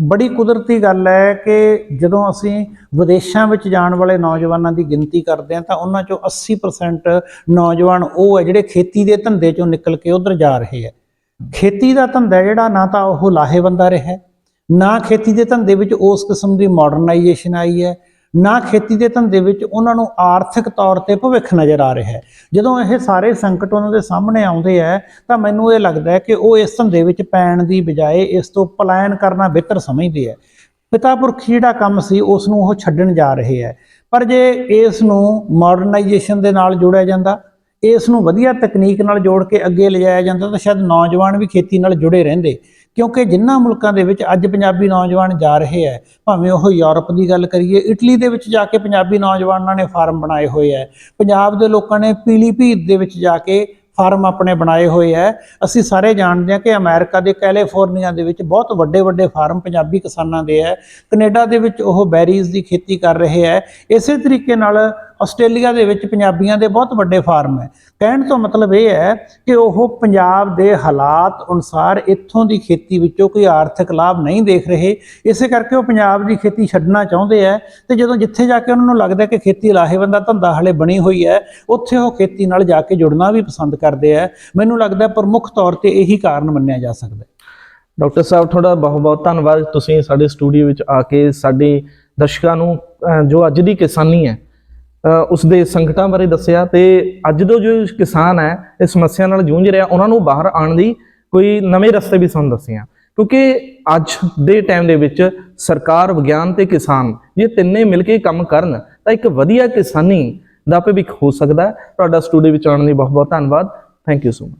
ਬੜੀ ਕੁਦਰਤੀ ਗੱਲ ਹੈ ਕਿ ਜਦੋਂ ਅਸੀਂ ਵਿਦੇਸ਼ਾਂ ਵਿੱਚ ਜਾਣ ਵਾਲੇ ਨੌਜਵਾਨਾਂ ਦੀ ਗਿਣਤੀ ਕਰਦੇ ਹਾਂ, ਤਾਂ ਉਹਨਾਂ ਚੋਂ 80% ਨੌਜਵਾਨ ਉਹ ਹੈ ਜਿਹੜੇ ਖੇਤੀ ਦੇ ਧੰਦੇ ਚੋਂ ਨਿਕਲ ਕੇ ਉਧਰ ਜਾ ਰਹੇ ਹੈ। ਖੇਤੀ ਦਾ ਧੰਦਾ ਜਿਹੜਾ, ਨਾ ਤਾਂ ਉਹ ਲਾਹੇਵੰਦਾ ਰਿਹਾ ਨਾ ਖੇਤੀ ਦੇ ਧੰਦੇ ਵਿੱਚ ਉਸ ਕਿਸਮ ਦੀ ਮਾਡਰਨਾਈਜੇਸ਼ਨ ਆਈ ਹੈ ਨਾ ਖੇਤੀ ਦੇ ਧੰਦੇ ਵਿੱਚ ਉਹਨਾਂ ਨੂੰ ਆਰਥਿਕ ਤੌਰ ਤੇ ਭਵਿੱਖ ਨਜ਼ਰ ਆ ਰਿਹਾ ਹੈ। ਜਦੋਂ ਇਹ ਸਾਰੇ ਸੰਕਟ ਉਹਨਾਂ ਦੇ ਸਾਹਮਣੇ ਆਉਂਦੇ ਹੈ ਤਾਂ ਮੈਨੂੰ ਇਹ ਲੱਗਦਾ ਹੈ ਕਿ ਉਹ ਇਸ ਧੰਦੇ ਵਿੱਚ ਪੈਣ ਦੀ ਬਜਾਏ ਇਸ ਤੋਂ ਪਲਾਇਨ ਕਰਨਾ ਬਿਹਤਰ ਸਮਝਦੇ ਹੈ ਪਿਤਾ ਪੁਰਖ ਜਿਹੜਾ ਕੰਮ ਸੀ, ਉਸ ਨੂੰ ਉਹ ਛੱਡਣ ਜਾ ਰਹੇ ਹੈ ਪਰ ਜੇ ਇਸ ਨੂੰ ਮਾਡਰਨਾਈਜੇਸ਼ਨ ਦੇ ਨਾਲ ਜੋੜਿਆ ਜਾਂਦਾ, ਇਸ ਨੂੰ ਵਧੀਆ ਤਕਨੀਕ ਨਾਲ ਜੋੜ ਕੇ ਅੱਗੇ ਲਿਜਾਇਆ ਜਾਂਦਾ, ਤਾਂ ਸ਼ਾਇਦ ਨੌਜਵਾਨ ਵੀ ਖੇਤੀ ਨਾਲ ਜੁੜੇ ਰਹਿੰਦੇ। ਕਿਉਂਕਿ ਜਿਨ੍ਹਾਂ ਮੁਲਕਾਂ ਦੇ ਵਿੱਚ ਅੱਜ ਪੰਜਾਬੀ ਨੌਜਵਾਨ ਜਾ ਰਹੇ ਹੈ ਭਾਵੇਂ ਉਹ ਯੂਰਪ ਦੀ ਗੱਲ ਕਰੀਏ, ਇਟਲੀ ਦੇ ਵਿੱਚ ਜਾ ਕੇ ਪੰਜਾਬੀ ਨੌਜਵਾਨਾਂ ਨੇ ਫਾਰਮ ਬਣਾਏ ਹੋਏ ਹੈ ਪੰਜਾਬ ਦੇ ਲੋਕਾਂ ਨੇ ਪੀਲੀਭੀਤ ਦੇ ਵਿੱਚ ਜਾ ਕੇ ਫਾਰਮ ਆਪਣੇ ਬਣਾਏ ਹੋਏ ਹੈ ਅਸੀਂ ਸਾਰੇ ਜਾਣਦੇ ਹਾਂ ਕਿ ਅਮਰੀਕਾ ਦੇ ਕੈਲੀਫੋਰਨੀਆ ਦੇ ਵਿੱਚ ਬਹੁਤ ਵੱਡੇ ਵੱਡੇ ਫਾਰਮ ਪੰਜਾਬੀ ਕਿਸਾਨਾਂ ਦੇ ਹੈ ਕੈਨੇਡਾ ਦੇ ਵਿੱਚ ਉਹ ਬੈਰੀਜ਼ ਦੀ ਖੇਤੀ ਕਰ ਰਹੇ ਹੈ ਇਸੇ ਤਰੀਕੇ ਨਾਲ ਆਸਟ੍ਰੇਲੀਆ ਦੇ ਵਿੱਚ ਪੰਜਾਬੀਆਂ ਦੇ ਬਹੁਤ ਵੱਡੇ ਫਾਰਮ ਹੈ। ਕਹਿਣ ਤੋਂ ਮਤਲਬ ਇਹ ਹੈ ਕਿ ਉਹ ਪੰਜਾਬ ਦੇ ਹਾਲਾਤ ਅਨੁਸਾਰ ਇੱਥੋਂ ਦੀ ਖੇਤੀ ਵਿੱਚੋਂ ਕੋਈ ਆਰਥਿਕ ਲਾਭ ਨਹੀਂ ਦੇਖ ਰਹੇ। ਇਸੇ ਕਰਕੇ ਉਹ ਪੰਜਾਬ ਦੀ ਖੇਤੀ ਛੱਡਣਾ ਚਾਹੁੰਦੇ ਹੈ ਤੇ ਜਦੋਂ ਜਿੱਥੇ ਜਾ ਕੇ ਉਹਨਾਂ ਨੂੰ ਲੱਗਦਾ ਕਿ ਖੇਤੀ ਲਾਹੇਵੰਦ ਦਾ ਧੰਦਾ ਹਲੇ ਬਣੀ ਹੋਈ ਹੈ, ਉੱਥੇ ਉਹ ਖੇਤੀ ਨਾਲ ਜਾ ਕੇ ਜੁੜਨਾ ਵੀ ਪਸੰਦ ਕਰਦੇ ਹੈ। ਮੈਨੂੰ ਲੱਗਦਾ ਪ੍ਰਮੁੱਖ ਤੌਰ ਤੇ ਇਹੀ ਕਾਰਨ ਮੰਨਿਆ ਜਾ ਸਕਦਾ ਹੈ। ਡਾਕਟਰ ਸਾਹਿਬ, ਤੁਹਾਡਾ ਬਹੁਤ ਬਹੁਤ ਧੰਨਵਾਦ। ਤੁਸੀਂ ਸਾਡੇ ਸਟੂਡੀਓ ਵਿੱਚ ਆ ਕੇ ਸਾਡੇ ਦਰਸ਼ਕਾਂ ਨੂੰ ਜੋ ਅੱਜ ਦੀ ਕਿਸਾਨੀ ਹੈ ਉਸ ਦੇ ਸੰਕਟਾਂ ਬਾਰੇ ਦੱਸਿਆ ਤੇ ਅੱਜ ਦੇ ਜੋ ਕਿਸਾਨ ਹੈ, ਇਸ ਸਮੱਸਿਆ ਨਾਲ ਜੂਝ ਰਿਹਾ, ਉਹਨਾਂ ਨੂੰ ਬਾਹਰ ਆਉਣ ਦੀ ਕੋਈ ਨਵੇਂ ਰਸਤੇ ਵੀ ਸਾਨੂੰ ਦੱਸਿਆ ਕਿਉਂਕਿ ਅੱਜ ਦੇ ਟਾਈਮ ਦੇ ਵਿੱਚ ਸਰਕਾਰ, ਵਿਗਿਆਨ ਤੇ ਕਿਸਾਨ ਜੇ ਤਿੰਨੇ ਮਿਲ ਕੇ ਕੰਮ ਕਰਨ, ਤਾਂ ਇੱਕ ਵਧੀਆ ਕਿਸਾਨੀ ਦਾ ਭਵਿੱਖ ਹੋ ਸਕਦਾ। ਤੁਹਾਡਾ ਸਟੂਡੀਓ ਵਿੱਚ ਆਉਣ ਲਈ ਬਹੁਤ ਬਹੁਤ ਧੰਨਵਾਦ। Thank you so much